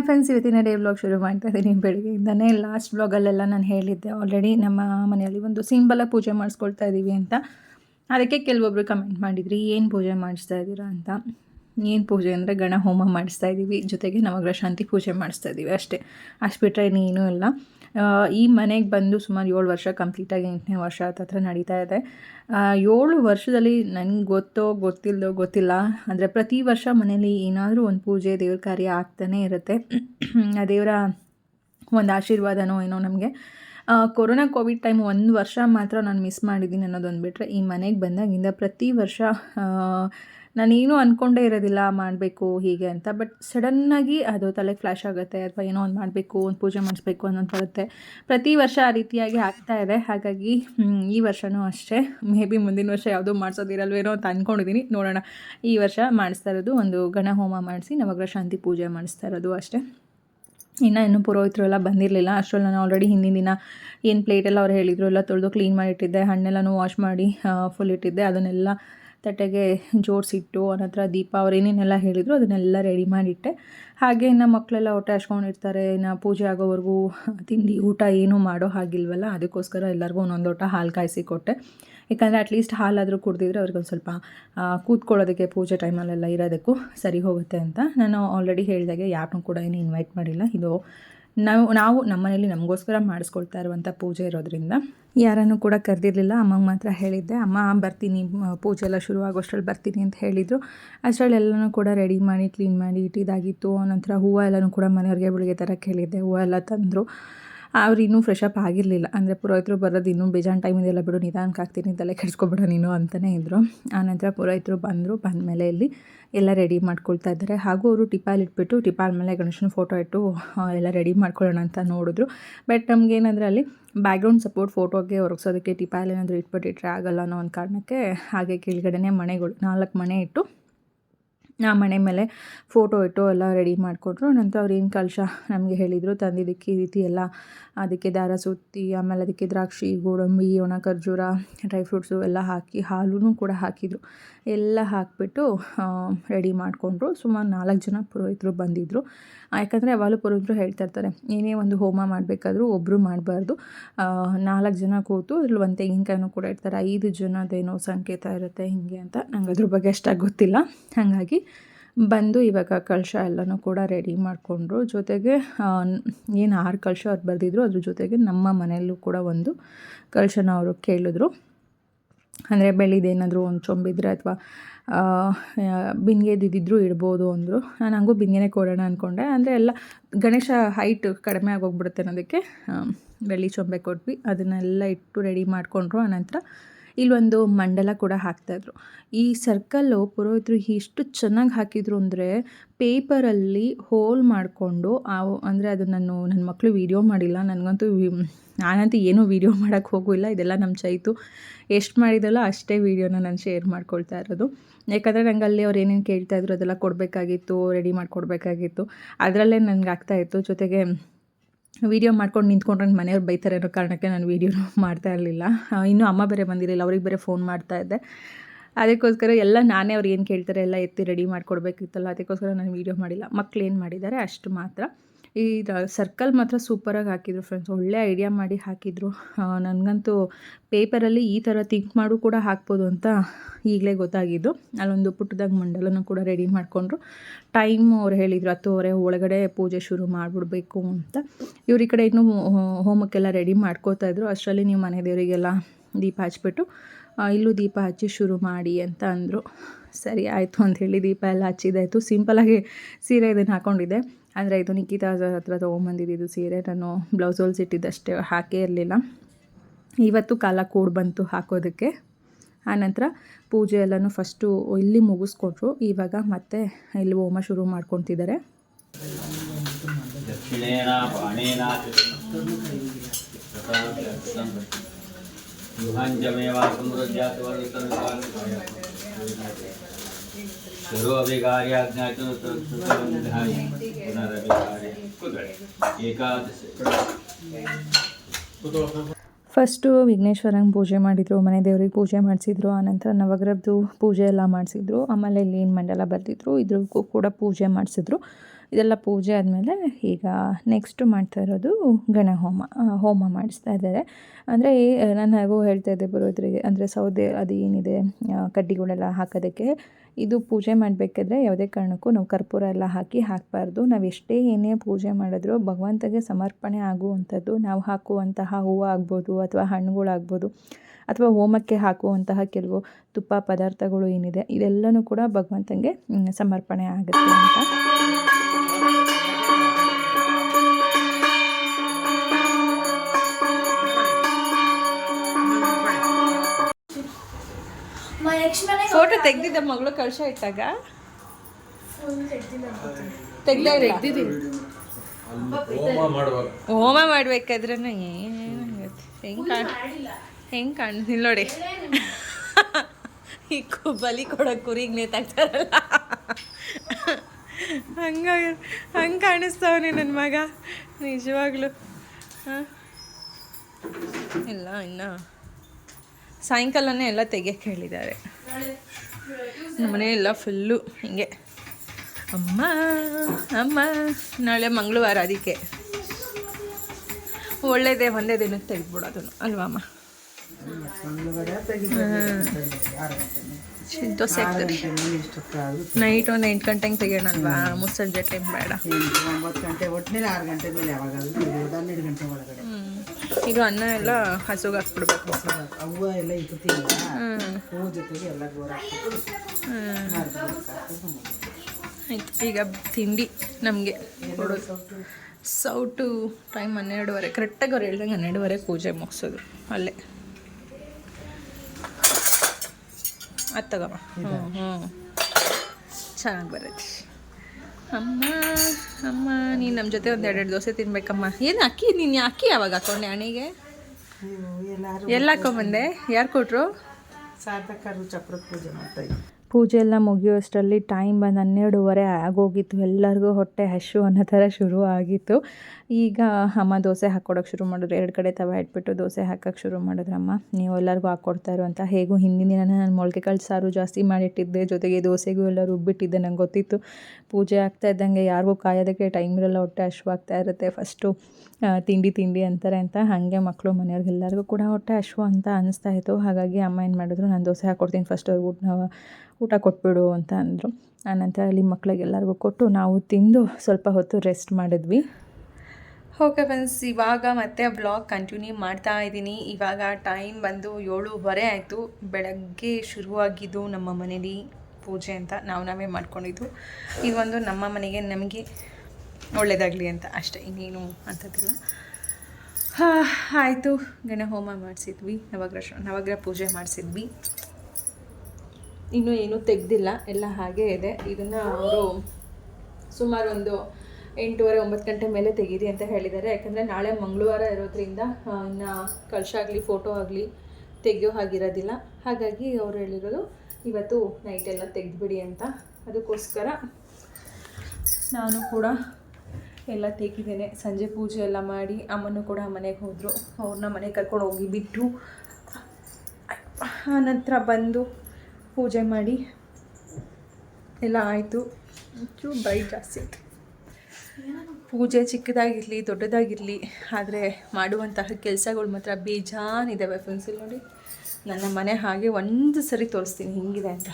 Hi friends ಇವತ್ತಿನ day blog ಶುರು ಮಾಡ್ತಾ ಇದ್ದೀನಿ ಬೆಳಗ್ಗೆಯಿಂದನೇ. ಲಾಸ್ಟ್ ಬ್ಲಾಗಲ್ಲೆಲ್ಲ ನಾನು ಹೇಳಿದ್ದೆ. ಆಲ್ರೆಡಿ ನಮ್ಮ ಮನೆಯಲ್ಲಿ ಒಂದು ಸಿಂಬಲ ಪೂಜೆ ಮಾಡಿಸ್ಕೊಳ್ತಾ ಇದ್ದೀವಿ ಅಂತ. ಅದಕ್ಕೆ ಕೆಲವೊಬ್ರು ಕಮೆಂಟ್ ಮಾಡಿದ್ರಿ, ಏನು ಪೂಜೆ ಮಾಡಿಸ್ತಾ ಇದ್ದೀರಾ ಅಂತ? ಏನು ಪೂಜೆ ಅಂದರೆ ಗಣ ಹೋಮ ಮಾಡಿಸ್ತಾ ಇದ್ದೀವಿ ಜೊತೆಗೆ ನವಗ್ರಹ ಶಾಂತಿ ಪೂಜೆ ಮಾಡಿಸ್ತಾ ಇದ್ದೀವಿ ಅಷ್ಟೇ. ಅಷ್ಟು ಬಿಟ್ಟರೆ ಇನ್ನೇನೂ ಇಲ್ಲ. ಈ ಮನೆಗೆ ಬಂದು ಸುಮಾರು ಏಳು ವರ್ಷ ಕಂಪ್ಲೀಟಾಗಿ ಎಂಟನೇ ವರ್ಷ ಹತ್ರ ನಡೀತಾ ಇದೆ. ಏಳು ವರ್ಷದಲ್ಲಿ ನನಗೆ ಗೊತ್ತೋ ಗೊತ್ತಿಲ್ಲದೋ ಗೊತ್ತಿಲ್ಲ. ಅಂದರೆ ಪ್ರತಿ ವರ್ಷ ಮನೇಲಿ ಏನಾದರೂ ಒಂದು ಪೂಜೆ, ದೇವ್ರ ಕಾರ್ಯ ಆಗ್ತಾನೇ ಇರುತ್ತೆ. ಆ, ದೇವರ ಒಂದು ಆಶೀರ್ವಾದನೋ ಏನೋ ನಮಗೆ. ಕೊರೋನಾ ಕೋವಿಡ್ ಟೈಮ್ ಒಂದು ವರ್ಷ ಮಾತ್ರ ನಾನು ಮಿಸ್ ಮಾಡಿದ್ದೀನಿ ಅನ್ನೋದೊಂದು ಬಿಟ್ಟರೆ ಈ ಮನೆಗೆ ಬಂದಾಗಿಂದ ಪ್ರತಿ ವರ್ಷ ನಾನೇನು ಅಂದ್ಕೊಂಡೇ ಇರೋದಿಲ್ಲ, ಮಾಡಬೇಕು ಹೀಗೆ ಅಂತ. ಬಟ್ ಸಡನ್ನಾಗಿ ಅದು ತಲೆಗೆ ಫ್ಲ್ಯಾಶ್ ಆಗುತ್ತೆ, ಅಥವಾ ಏನೋ ಒಂದು ಮಾಡಬೇಕು, ಒಂದು ಪೂಜೆ ಮಾಡಿಸ್ಬೇಕು ಅನ್ನೋದು ಬರುತ್ತೆ. ಪ್ರತಿ ವರ್ಷ ಆ ರೀತಿಯಾಗಿ ಆಗ್ತಾ ಇದೆ. ಹಾಗಾಗಿ ಈ ವರ್ಷವೂ ಅಷ್ಟೇ. ಮೇ ಬಿ ಮುಂದಿನ ವರ್ಷ ಯಾವುದೂ ಮಾಡಿಸೋದಿರಲ್ವೇನೋ ಅಂತ ಅಂದ್ಕೊಂಡಿದ್ದೀನಿ ನೋಡೋಣ. ಈ ವರ್ಷ ಮಾಡಿಸ್ತಾ ಇರೋದು ಒಂದು ಗಣಹೋಮ ಮಾಡಿಸಿ, ನವಗ್ರಹ ಶಾಂತಿ ಪೂಜೆ ಮಾಡಿಸ್ತಾ ಇರೋದು ಅಷ್ಟೇ. ಇನ್ನು ಇನ್ನೂ ಪುರೋಹಿತರು ಎಲ್ಲ ಬಂದಿರಲಿಲ್ಲ. ಅಷ್ಟರಲ್ಲಿ ನಾನು ಆಲ್ರೆಡಿ ಹಿಂದಿನ ದಿನ ಏನು ಪ್ಲೇಟೆಲ್ಲ ಅವ್ರು ಹೇಳಿದ್ರು, ಎಲ್ಲ ತೊಳೆದು ಕ್ಲೀನ್ ಮಾಡಿಟ್ಟಿದ್ದೆ ಹಣ್ಣೆಲ್ಲನೂ ವಾಶ್ ಮಾಡಿ ಫುಲ್ ಇಟ್ಟಿದ್ದೆ. ಅದನ್ನೆಲ್ಲ ತಟ್ಟೆಗೆ ಜೋಡಿಸಿಟ್ಟು ಅನಂತರ ದೀಪ ಅವ್ರು ಏನೇನೆಲ್ಲ ಹೇಳಿದರು ಅದನ್ನೆಲ್ಲ ರೆಡಿ ಮಾಡಿಟ್ಟೆ. ಹಾಗೆ ಇನ್ನು ಮಕ್ಕಳೆಲ್ಲ ಹೊಟ್ಟೆ ಹಚ್ಕೊಂಡಿರ್ತಾರೆ ಇನ್ನು ಪೂಜೆ ಆಗೋವರೆಗೂ ತಿಂಡಿ ಊಟ ಏನೂ ಮಾಡೋ ಹಾಗಿಲ್ವಲ್ಲ, ಅದಕ್ಕೋಸ್ಕರ ಎಲ್ಲರಿಗೂ ಒಂದೊಂದು ಲೋಟ ಹಾಲು ಕಾಯಿಸಿ ಕೊಟ್ಟೆ. ಯಾಕಂದರೆ ಅಟ್ಲೀಸ್ಟ್ ಹಾಲಾದರೂ ಕುಡಿದಿದ್ರೆ ಅವ್ರಿಗೊಂದು ಸ್ವಲ್ಪ ಕೂತ್ಕೊಳ್ಳೋದಕ್ಕೆ ಪೂಜೆ ಟೈಮಲ್ಲೆಲ್ಲ ಇರೋದಕ್ಕೂ ಸರಿ ಹೋಗುತ್ತೆ ಅಂತ. ನಾನು ಆಲ್ರೆಡಿ ಹೇಳಿದಾಗೆ ಯಾರನ್ನೂ ಕೂಡ ಏನು ಇನ್ವೈಟ್ ಮಾಡಿಲ್ಲ. ಇದು ನಾವು ನಾವು ನಮ್ಮ ಮನೇಲಿ ನಮಗೋಸ್ಕರ ಮಾಡಿಸ್ಕೊಳ್ತಾ ಇರುವಂಥ ಪೂಜೆ ಇರೋದ್ರಿಂದ ಯಾರನ್ನು ಕೂಡ ಕರೆದಿರಲಿಲ್ಲ. ಅಮ್ಮಂಗೆ ಮಾತ್ರ ಹೇಳಿದ್ದೆ, ಅಮ್ಮ, ಬರ್ತೀನಿ, ಪೂಜೆ ಎಲ್ಲ ಶುರು ಆಗೋಷ್ಟ್ರಲ್ಲಿ ಬರ್ತೀನಿ ಅಂತ ಹೇಳಿದರು. ಅಷ್ಟರಲ್ಲಿ ಎಲ್ಲನೂ ಕೂಡ ರೆಡಿ ಮಾಡಿ, ಕ್ಲೀನ್ ಮಾಡಿ ಇಟ್ಟಿದ್ದಾಗಿತ್ತು. ನಂತರ ಹೂವು ಎಲ್ಲನೂ ಕೂಡ ಮನೆಯವ್ರಿಗೆ, ಬೆಳಿಗ್ಗೆ ಥರ ಕೇಳಿದ್ದೆ ಹೂವು ಎಲ್ಲ ತಂದರು. ಅವ್ರು ಇನ್ನೂ ಫ್ರೆಶ್ ಅಪ್ ಆಗಿರಲಿಲ್ಲ. ಅಂದರೆ ಪುರೋಹಿತರು ಬರೋದು ಇನ್ನೂ ಬೇಜಾನ್ ಟೈಮ್ ಇದೆಲ್ಲ ಬಿಡು ನಿಧಾನಕ್ಕೆ ಆಗ್ತೀನಿ, ತಲೆ ಕೆಡಿಸ್ಕೊಬೇಡ ನೀನು ಅಂತಲೇ ಇದ್ದರು ಆನಂತರ ಪುರೋಹಿತರು ಬಂದರು, ಬಂದಮೇಲೆ ಇಲ್ಲಿ ಎಲ್ಲ ರೆಡಿ ಮಾಡ್ಕೊಳ್ತಾ ಇದ್ದಾರೆ. ಹಾಗೂ ಅವರು ಟಿಪಾಲ್ ಇಟ್ಬಿಟ್ಟು, ಟಿಪಾಲ್ ಮೇಲೆ ಗಣೇಶನ ಫೋಟೋ ಇಟ್ಟು ಎಲ್ಲ ರೆಡಿ ಮಾಡ್ಕೊಳ್ಳೋಣ ಅಂತ ನೋಡಿದ್ರು. ಬಟ್ ನಮಗೇನಂದರೆ ಅಲ್ಲಿ ಬ್ಯಾಕ್ಗ್ರೌಂಡ್ ಸಪೋರ್ಟ್ ಫೋಟೋಗೆ ಒರಗಿಸೋದಕ್ಕೆ ಟಿಪಾಲ್ ಏನಾದರೂ ಇಟ್ಬಿಟ್ಟಿಟ್ರೆ ಆಗಲ್ಲ ಅನ್ನೋ ಒಂದು ಕಾರಣಕ್ಕೆ ಹಾಗೆ ಕೆಳಗಡೆನೇ ಮನೆಗಳು, ನಾಲ್ಕು ಮನೆ ಇಟ್ಟು ಆ ಮನೆ ಮೇಲೆ ಫೋಟೋ ಇಟ್ಟು ಎಲ್ಲ ರೆಡಿ ಮಾಡಿಕೊಟ್ರು. ನಂತರ ಅವ್ರು ಏನು ಕಲಶ ನಮಗೆ ಹೇಳಿದರು, ತಂದಿದ್ದಕ್ಕೆ ಈ ರೀತಿ ಎಲ್ಲ ಅದಕ್ಕೆ ದಾರ ಸುತ್ತಿ, ಆಮೇಲೆ ಅದಕ್ಕೆ ದ್ರಾಕ್ಷಿ, ಗೋಡಂಬಿ, ಒಣ ಖರ್ಜೂರ, ಡ್ರೈ ಫ್ರೂಟ್ಸು ಎಲ್ಲ ಹಾಕಿ ಹಾಲೂ ಕೂಡ ಹಾಕಿದರು. ಎಲ್ಲ ಹಾಕಿಬಿಟ್ಟು ರೆಡಿ ಮಾಡಿಕೊಂಡ್ರು. ಸುಮಾರು ನಾಲ್ಕು ಜನ ಪುರೋಹಿತರು ಬಂದಿದ್ದರು ಯಾಕಂದರೆ ಯಾವಾಗಲೂ ಪುರೋಹಿತರು ಹೇಳ್ತಾ ಇರ್ತಾರೆ, ಏನೇ ಒಂದು ಹೋಮ ಮಾಡಬೇಕಾದ್ರೂ ಒಬ್ಬರು ಮಾಡಬಾರ್ದು. ನಾಲ್ಕು ಜನ ಕೂತು ಅದ್ರಲ್ಲಿ ಒಂದು ತೆಂಗಿನಕಾಯಿನೂ ಕೂಡ ಇರ್ತಾರೆ ಐದು ಜನದೇನೋ ಸಂಕೇತ ಇರುತ್ತೆ, ಹಿಂಗೆ ಅಂತ. ನಂಗೆ ಅದ್ರ ಬಗ್ಗೆ ಅಷ್ಟಾಗಿ ಗೊತ್ತಿಲ್ಲ. ಹಾಗಾಗಿ ಬಂದು ಇವಾಗ ಕಳಶ ಎಲ್ಲನೂ ಕೂಡ ರೆಡಿ ಮಾಡಿಕೊಂಡ್ರು. ಜೊತೆಗೆ ಏನು ಆರು ಕಳಶ ಅವ್ರು ಬರೆದಿದ್ರು, ಅದ್ರ ಜೊತೆಗೆ ನಮ್ಮ ಮನೆಯಲ್ಲೂ ಕೂಡ ಒಂದು ಕಳಶನ ಅವರು ಕೇಳಿದ್ರು. ಅಂದರೆ ಬೆಳ್ಳಿದೇನಾದರೂ ಒಂದು ಚೊಂಬಿದ್ರೆ ಅಥವಾ ಬಿನ್ಗೆದಿದ್ದರೂ ಇಡ್ಬೋದು ಅಂದರು. ನಾನು ಹಂಗೂ ಬಿನ್ಗೆನೇ ಕೊಡೋಣ ಅಂದ್ಕೊಂಡೆ ಅಂದರೆ ಎಲ್ಲ ಗಣೇಶ ಹೈಟ್ ಕಡಿಮೆ ಆಗೋಗ್ಬಿಡುತ್ತೆ ಅನ್ನೋದಕ್ಕೆ ಬೆಳ್ಳಿ ಚೊಂಬೆ ಕೊಟ್ವಿ. ಅದನ್ನೆಲ್ಲ ಇಟ್ಟು ರೆಡಿ ಮಾಡಿಕೊಂಡ್ರು. ಆನಂತರ ಇಲ್ಲೊಂದು ಮಂಡಲ ಕೂಡ ಹಾಕ್ತಾಯಿದ್ರು ಈ ಸರ್ಕಲ್ಲು ಪುರೋಹಿತರು ಎಷ್ಟು ಚೆನ್ನಾಗಿ ಹಾಕಿದ್ರು ಅಂದರೆ ಪೇಪರಲ್ಲಿ ಹೋಲ್ ಮಾಡಿಕೊಂಡು ಆ ಅಂದರೆ ಅದು ನಾನು ನನ್ನ ಮಕ್ಕಳು ವೀಡಿಯೋ ಮಾಡಿಲ್ಲ, ನನಗಂತೂ ನಾನಂತೂ ಏನೂ ವೀಡಿಯೋ ಮಾಡೋಕ್ಕೆ ಹೋಗಿಲ್ಲ ಇದೆಲ್ಲ ನಮ್ಮ ಚೈತು. ಎಷ್ಟು ಮಾಡಿದಲ್ಲ ಅಷ್ಟೇ ವೀಡಿಯೋನ ನಾನು ಶೇರ್ ಮಾಡ್ಕೊಳ್ತಾ ಇರೋದು. ಯಾಕಂದರೆ ನಂಗೆ ಅಲ್ಲಿ ಅವ್ರು ಏನೇನು ಕೇಳ್ತಾ ಇದ್ರು ಅದೆಲ್ಲ ಕೊಡಬೇಕಾಗಿತ್ತು ರೆಡಿ ಮಾಡಿಕೊಡ್ಬೇಕಾಗಿತ್ತು. ಅದರಲ್ಲೇ ನನಗೆ ಆಗ್ತಾಯಿತ್ತು ಜೊತೆಗೆ ವೀಡಿಯೋ ಮಾಡ್ಕೊಂಡು ನಿಂತ್ಕೊಂಡ್ರೆ ಮನೆಯವ್ರು ಬೈತಾರೆ ಅನ್ನೋ ಕಾರಣಕ್ಕೆ ನಾನು ವೀಡಿಯೋ ಮಾಡ್ತಾ ಇರಲಿಲ್ಲ. ಇನ್ನೂ ಅಮ್ಮ ಬೇರೆ ಬಂದಿರಲಿಲ್ಲ, ಅವ್ರಿಗೆ ಬೇರೆ ಫೋನ್ ಮಾಡ್ತಾ ಇದ್ದೆ. ಅದಕ್ಕೋಸ್ಕರ ಎಲ್ಲ ನಾನೇ ಅವ್ರು ಏನು ಕೇಳ್ತಾರೆ ಎಲ್ಲ ಎತ್ತಿ ರೆಡಿ ಮಾಡಿಕೊಡ್ಬೇಕಿತ್ತಲ್ಲ, ಅದಕ್ಕೋಸ್ಕರ ನಾನು ವೀಡಿಯೋ ಮಾಡಿಲ್ಲ. ಮಕ್ಕಳು ಏನು ಮಾಡಿದ್ದಾರೆ ಅಷ್ಟು ಮಾತ್ರ. ಈ ಸರ್ಕಲ್ ಮಾತ್ರ ಸೂಪರಾಗಿ ಹಾಕಿದ್ರು ಫ್ರೆಂಡ್ಸ್ ಒಳ್ಳೆ ಐಡಿಯಾ ಮಾಡಿ ಹಾಕಿದ್ರು. ನನಗಂತೂ ಪೇಪರಲ್ಲಿ ಈ ಥರ ಥಿಂಕ್ ಮಾಡು ಕೂಡ ಹಾಕ್ಬೋದು ಅಂತ ಈಗಲೇ ಗೊತ್ತಾಗಿದ್ದು. ಅಲ್ಲೊಂದು ಪುಟ್ಟದಾಗ ಮಂಡಲನೂ ಕೂಡ ರೆಡಿ ಮಾಡಿಕೊಂಡ್ರು. ಟೈಮ್ ಅವ್ರು ಹೇಳಿದರು ಹತ್ತುವರೆ, ಒಳಗಡೆ ಪೂಜೆ ಶುರು ಮಾಡಿಬಿಡ್ಬೇಕು ಅಂತ. ಇವ್ರ ಈ ಕಡೆ ಇನ್ನೂ ಹೋಮಕ್ಕೆಲ್ಲ ರೆಡಿ ಮಾಡ್ಕೋತಾ ಇದ್ರು. ಅಷ್ಟರಲ್ಲಿ ನೀವು ಮನೆ ದೇವರಿಗೆಲ್ಲ ದೀಪ ಹಚ್ಬಿಟ್ಟು ಇಲ್ಲೂ ದೀಪ ಹಚ್ಚಿ ಶುರು ಮಾಡಿ ಅಂತ ಅಂದರು. ಸರಿ, ಆಯಿತು ಅಂಥೇಳಿ ದೀಪ ಎಲ್ಲ ಹಚ್ಚಿದ್ದಾಯಿತು. ಸಿಂಪಲಾಗಿ ಸೀರೆ ಇದನ್ನು ಹಾಕ್ಕೊಂಡಿದ್ದೆ ಅಂದರೆ ಇದು ನಿಖಿತಾ ಹತ್ರ ತೊಗೊಂಬಂದಿದ್ದು ಸೀರೆ. ನಾನು ಬ್ಲೌಸ್ ಹೋಲ್ಸ್ ಇಟ್ಟಿದ್ದಷ್ಟೇ ಹಾಕೇ ಇರಲಿಲ್ಲ. ಇವತ್ತು ಕಾಲ ಕೂಡ ಬಂತು ಹಾಕೋದಕ್ಕೆ. ಆನಂತರ ಪೂಜೆ ಎಲ್ಲನೂ ಫಸ್ಟು ಇಲ್ಲಿ ಮುಗಿಸ್ಕೊಟ್ರು. ಇವಾಗ ಮತ್ತೆ ಇಲ್ಲಿ ಹೋಮ ಶುರು ಮಾಡ್ಕೊತಿದ್ದಾರೆ. दक्षिणेन पाणेन पुनरभिकार्य कुदळे एकादश ಫಸ್ಟು ವಿಘ್ನೇಶ್ವರಂಗೆ ಪೂಜೆ ಮಾಡಿದರು ಮನೆ ದೇವ್ರಿಗೆ ಪೂಜೆ ಮಾಡಿಸಿದ್ರು ಆನಂತರ ನವಗ್ರಹದ್ದು ಪೂಜೆ ಎಲ್ಲ ಮಾಡಿಸಿದ್ರು ಆಮೇಲೆ ಇಲ್ಲಿ ಏನು ಮಂಡಲ ಬರೆದಿದ್ರು ಇದ್ರಿಗೂ ಕೂಡ ಪೂಜೆ ಮಾಡಿಸಿದ್ರು ಇದೆಲ್ಲ ಪೂಜೆ ಆದಮೇಲೆ ಈಗ ನೆಕ್ಸ್ಟು ಮಾಡ್ತಾ ಇರೋದು ಗಣ ಹೋಮ ಹೋಮ ಮಾಡಿಸ್ತಾ ಇದ್ದಾರೆ. ಅಂದರೆ ನಾನು ಹಾಗೂ ಹೇಳ್ತಾ ಇದ್ದೆ ಬರೋದ್ರಿಗೆ ಅಂದರೆ ಸೌದೆ ಅದು ಏನಿದೆ ಕಡ್ಡಿಗಳೆಲ್ಲ ಹಾಕೋದಕ್ಕೆ. ಇದು ಪೂಜೆ ಮಾಡಬೇಕಾದ್ರೆ ಯಾವುದೇ ಕಾರಣಕ್ಕೂ ನಾವು ಕರ್ಪೂರ ಎಲ್ಲ ಹಾಕಿ ಹಾಕಬಾರ್ದು. ನಾವು ಎಷ್ಟೇ ಏನೇ ಪೂಜೆ ಮಾಡಿದ್ರೂ ಭಗವಂತಗೆ ಸಮರ್ಪಣೆ ಆಗುವಂಥದ್ದು. ನಾವು ಹಾಕುವಂತಹ ಹೂವು ಆಗ್ಬೋದು ಅಥವಾ ಹಣ್ಣುಗಳಾಗ್ಬೋದು ಅಥವಾ ಹೋಮಕ್ಕೆ ಹಾಕುವಂತಹ ಕೆಲವು ತುಪ್ಪ ಪದಾರ್ಥಗಳು ಏನಿದೆ, ಇದೆಲ್ಲನೂ ಕೂಡ ಭಗವಂತನಿಗೆ ಸಮರ್ಪಣೆ ಆಗುತ್ತೆ ಅಂತ. ಫೋಟೋ ತೆಗ್ದಿದ್ದ ಮಗಳು ಕಳ್ಸ ಇಟ್ಟಾಗ? ತೆಗ್ದಿದ್ದೀನಿ. ಹೋಮ ಮಾಡ್ಬೇಕಾದ್ರೆ ಹೆಂಗೆ ಹೆಂಗ್ ಹೆಂಗೆ ಕಾಣ್ತಿಲ್ಲ ನೋಡಿ. ಈ ಬಲಿ ಕೊಡೋ ಕುರಿಗೆ ನೇತಾಕ್ತಾರಲ್ಲ ಹಂಗ ಹಂಗೆ ಕಾಣಿಸ್ತಾವನೆ ನನ್ನ ಮಗ. ನಿಜವಾಗ್ಲೂ. ಹಾಂ? ಇಲ್ಲ ಇನ್ನು ಸಾಯಂಕಾಲನೇ ಎಲ್ಲ ತೆಗಿಯಕ್ಕೆ ಹೇಳಿದ್ದಾರೆ ನಮ್ಮನೆ ಎಲ್ಲ ಫುಲ್ಲು ಹಿಂಗೆ. ಅಮ್ಮ ಅಮ್ಮ ನಾಳೆ ಮಂಗಳವಾರ ಅದಕ್ಕೆ. ಒಳ್ಳೇದೇ ಒಂದೇ ದಿನಕ್ಕೆ ತೆಗೆದ್ಬಿಡೋದು ಅಲ್ವಾ ಅಮ್ಮ. ದೋಸೆ ಆಗ್ತದೆ ನೈಟ್ ಒಂದು ಎಂಟು ಗಂಟೆಗೆ ತೆಗಿಯೋಣಲ್ವಾ? ಮುಸ್ಸಂಜೆ ಟೈಮ್ ಬೇಡ. ಒಂಬತ್ತು ಗಂಟೆ ಆರು ಗಂಟೆ ಗಂಟೆ ಅನ್ನ ಎಲ್ಲ ಹಸುಗೆ ಹಾಕ್ಬಿಡ್ಬೇಕು ಆಯ್ತು, ಈಗ ತಿಂಡಿ ನಮಗೆ ಕೊಡೋದು. ಸೌಟು ಟೈಮ್ ಹನ್ನೆರಡುವರೆ. ಕರೆಕ್ಟಾಗಿ ಅವ್ರು ಹೇಳ್ದಂಗೆ ಹನ್ನೆರಡುವರೆ ಪೂಜೆ ಮುಗಿಸೋದು. ಅಲ್ಲೇ. ಅದು ತಗಮ್ಮ ಹ್ಞೂ ಹ್ಞೂ ಚೆನ್ನಾಗಿ ಬರುತ್ತೆ. ಅಮ್ಮ ಅಮ್ಮ ನೀನು ನಮ್ಮ ಜೊತೆ ಒಂದು ಎರಡೆರಡು ದೋಸೆ ತಿನ್ಬೇಕಮ್ಮ. ಏನು ಅಕ್ಕಿ? ನೀನು ಅಕ್ಕಿ ಯಾವಾಗ ಹಾಕೊಂಡೆ ಅಣಿಗೆ ಎಲ್ಲ ಹಾಕೊಂಬಂದೆ? ಯಾರು ಕೊಟ್ಟರು ಸಾಧಕರು ಚಕ್ರದ ಪೂಜೆ ಮಾಡ್ತಾ ಪೂಜೆ ಎಲ್ಲ ಮುಗಿಯೋಷ್ಟರಲ್ಲಿ ಟೈಮ್ ಬಂದು ಹನ್ನೆರಡೂವರೆ ಆಗೋಗಿತ್ತು. ಎಲ್ಲರಿಗೂ ಹೊಟ್ಟೆ ಹಶು ಅನ್ನೋ ಥರ ಶುರು ಆಗಿತ್ತು ಈಗ ಅಮ್ಮ ದೋಸೆ ಹಾಕ್ಕೊಡೋಕೆ ಶುರು ಮಾಡಿದ್ರು. ಎರಡು ಕಡೆ ತವ ಇಟ್ಬಿಟ್ಟು ದೋಸೆ ಹಾಕೋಕ್ಕೆ ಶುರು ಮಾಡಿದ್ರಮ್ಮ. ನೀವು ಎಲ್ಲರಿಗೂ ಹಾಕ್ಕೊಡ್ತಾ ಇರೋ ಅಂತ ಹೇಗೂ ಹಿಂದಿನ ದಿನ ನಾನು ಮೊಳಕೆ ಕಾಳು ಸಾರು ಜಾಸ್ತಿ ಮಾಡಿಟ್ಟಿದ್ದೆ. ಜೊತೆಗೆ ದೋಸೆಗೂ ಎಲ್ಲ ರುಬ್ಬಿಟ್ಟಿದ್ದೆ ನಂಗೆ ಗೊತ್ತಿತ್ತು ಪೂಜೆ ಆಗ್ತಾ ಇದ್ದಂಗೆ ಯಾರಿಗೂ ಕಾಯೋದಕ್ಕೆ ಟೈಮ್ ಇರಲ್ಲ. ಹೊಟ್ಟೆ ಹಶ್ವಾಗ್ತಾ ಇರುತ್ತೆ. ಫಸ್ಟು ತಿಂಡಿ ತಿಂಡಿ ಅಂತಾರೆ ಅಂತ ಹಾಗೆ ಮಕ್ಕಳು ಮನೆಯವ್ರಿಗೆಲ್ಲರಿಗೂ ಕೂಡ ಹೊಟ್ಟೆ ಹಶ್ವ ಅಂತ ಅನಿಸ್ತಾ ಇತ್ತು. ಹಾಗಾಗಿ ಅಮ್ಮ ಏನು ಮಾಡಿದ್ರು, ನಾನು ದೋಸೆ ಹಾಕ್ಕೊಡ್ತೀನಿ ಫಸ್ಟ್ ಅವ್ರಿಗೆ ಊಟ ಊಟ ಕೊಟ್ಬಿಡು ಅಂತ ಅಂದರು. ಆನಂತರ ಅಲ್ಲಿ ಮಕ್ಕಳಿಗೆಲ್ಲರಿಗೂ ಕೊಟ್ಟು ನಾವು ತಿಂದು ಸ್ವಲ್ಪ ಹೊತ್ತು ರೆಸ್ಟ್ ಮಾಡಿದ್ವಿ. ಓಕೆ ಫ್ರೆಂಡ್ಸ್ ಇವಾಗ ಮತ್ತೆ ಬ್ಲಾಗ್ ಕಂಟಿನ್ಯೂ ಮಾಡ್ತಾ ಇದ್ದೀನಿ. ಇವಾಗ ಟೈಮ್ ಬಂದು ಏಳುವರೆ ಆಯಿತು. ಬೆಳಗ್ಗೆ ಶುರುವಾಗಿದ್ದು ನಮ್ಮ ಮನೇಲಿ ಪೂಜೆ ಅಂತ ನಾವು ನಾವೇ ಮಾಡ್ಕೊಂಡಿದ್ದು. ಇದೊಂದು ನಮ್ಮ ಮನೆಗೆ ನಮಗೆ ಒಳ್ಳೆಯದಾಗಲಿ ಅಂತ ಅಷ್ಟೇ, ಇನ್ನೇನು ಅಂಥದ್ದಿಲ್ಲ. ಆಯಿತು. ಗಣ ಹೋಮ ಮಾಡಿಸಿದ್ವಿ. ನವಗ್ರಹ ನವಗ್ರಹ ಪೂಜೆ ಮಾಡಿಸಿದ್ವಿ. ಇನ್ನೂ ಏನೂ ತೆಗ್ದಿಲ್ಲ. ಎಲ್ಲ ಹಾಗೇ ಇದೆ. ಇದನ್ನು ಅವರು ಸುಮಾರು ಒಂದು ಎಂಟೂವರೆ, ಒಂಬತ್ತು ಗಂಟೆ ಮೇಲೆ ತೆಗೀರಿ ಅಂತ ಹೇಳಿದ್ದಾರೆ. ಯಾಕಂದರೆ ನಾಳೆ ಮಂಗಳವಾರ ಇರೋದ್ರಿಂದ ಇನ್ನು ಕಳಶ ಆಗಲಿ ಫೋಟೋ ಆಗಲಿ ತೆಗೆಯೋ ಹಾಗಿರೋದಿಲ್ಲ. ಹಾಗಾಗಿ ಅವ್ರು ಹೇಳಿರೋದು, ಇವತ್ತು ನೈಟ್ ಎಲ್ಲ ತೆಗೆದುಬಿಡಿ ಅಂತ. ಅದಕ್ಕೋಸ್ಕರ ನಾನು ಕೂಡ ಎಲ್ಲ ತೆಗಿದ್ದೇನೆ ಸಂಜೆ ಪೂಜೆ ಎಲ್ಲ ಮಾಡಿ ಅಮ್ಮನೂ ಕೂಡ ಮನೆಗೆ ಹೋದರು. ಅವ್ರನ್ನ ಮನೆಗೆ ಕರ್ಕೊಂಡು ಹೋಗಿ ಬಿಟ್ಟು ಆನಂತರ ಬಂದು ಪೂಜೆ ಮಾಡಿ ಎಲ್ಲ ಆಯಿತು. ಒಂಚೂರು ಬೈ ಜಾಸ್ತಿ ಪೂಜೆ ಚಿಕ್ಕದಾಗಿರಲಿ, ದೊಡ್ಡದಾಗಿರಲಿ, ಆದರೆ ಮಾಡುವಂತಹ ಕೆಲಸಗಳು ಮಾತ್ರ ಬೇಜಾನಿದ್ದಾವೆ ಫ್ರೆಂಡ್ಸ್ ಇಲ್ಲಿ ನೋಡಿ. ನನ್ನ ಮನೆ ಹಾಗೆ ಒಂದು ಸರಿ ತೋರಿಸ್ತೀನಿ, ಹಿಂಗಿದೆ ಅಂತ.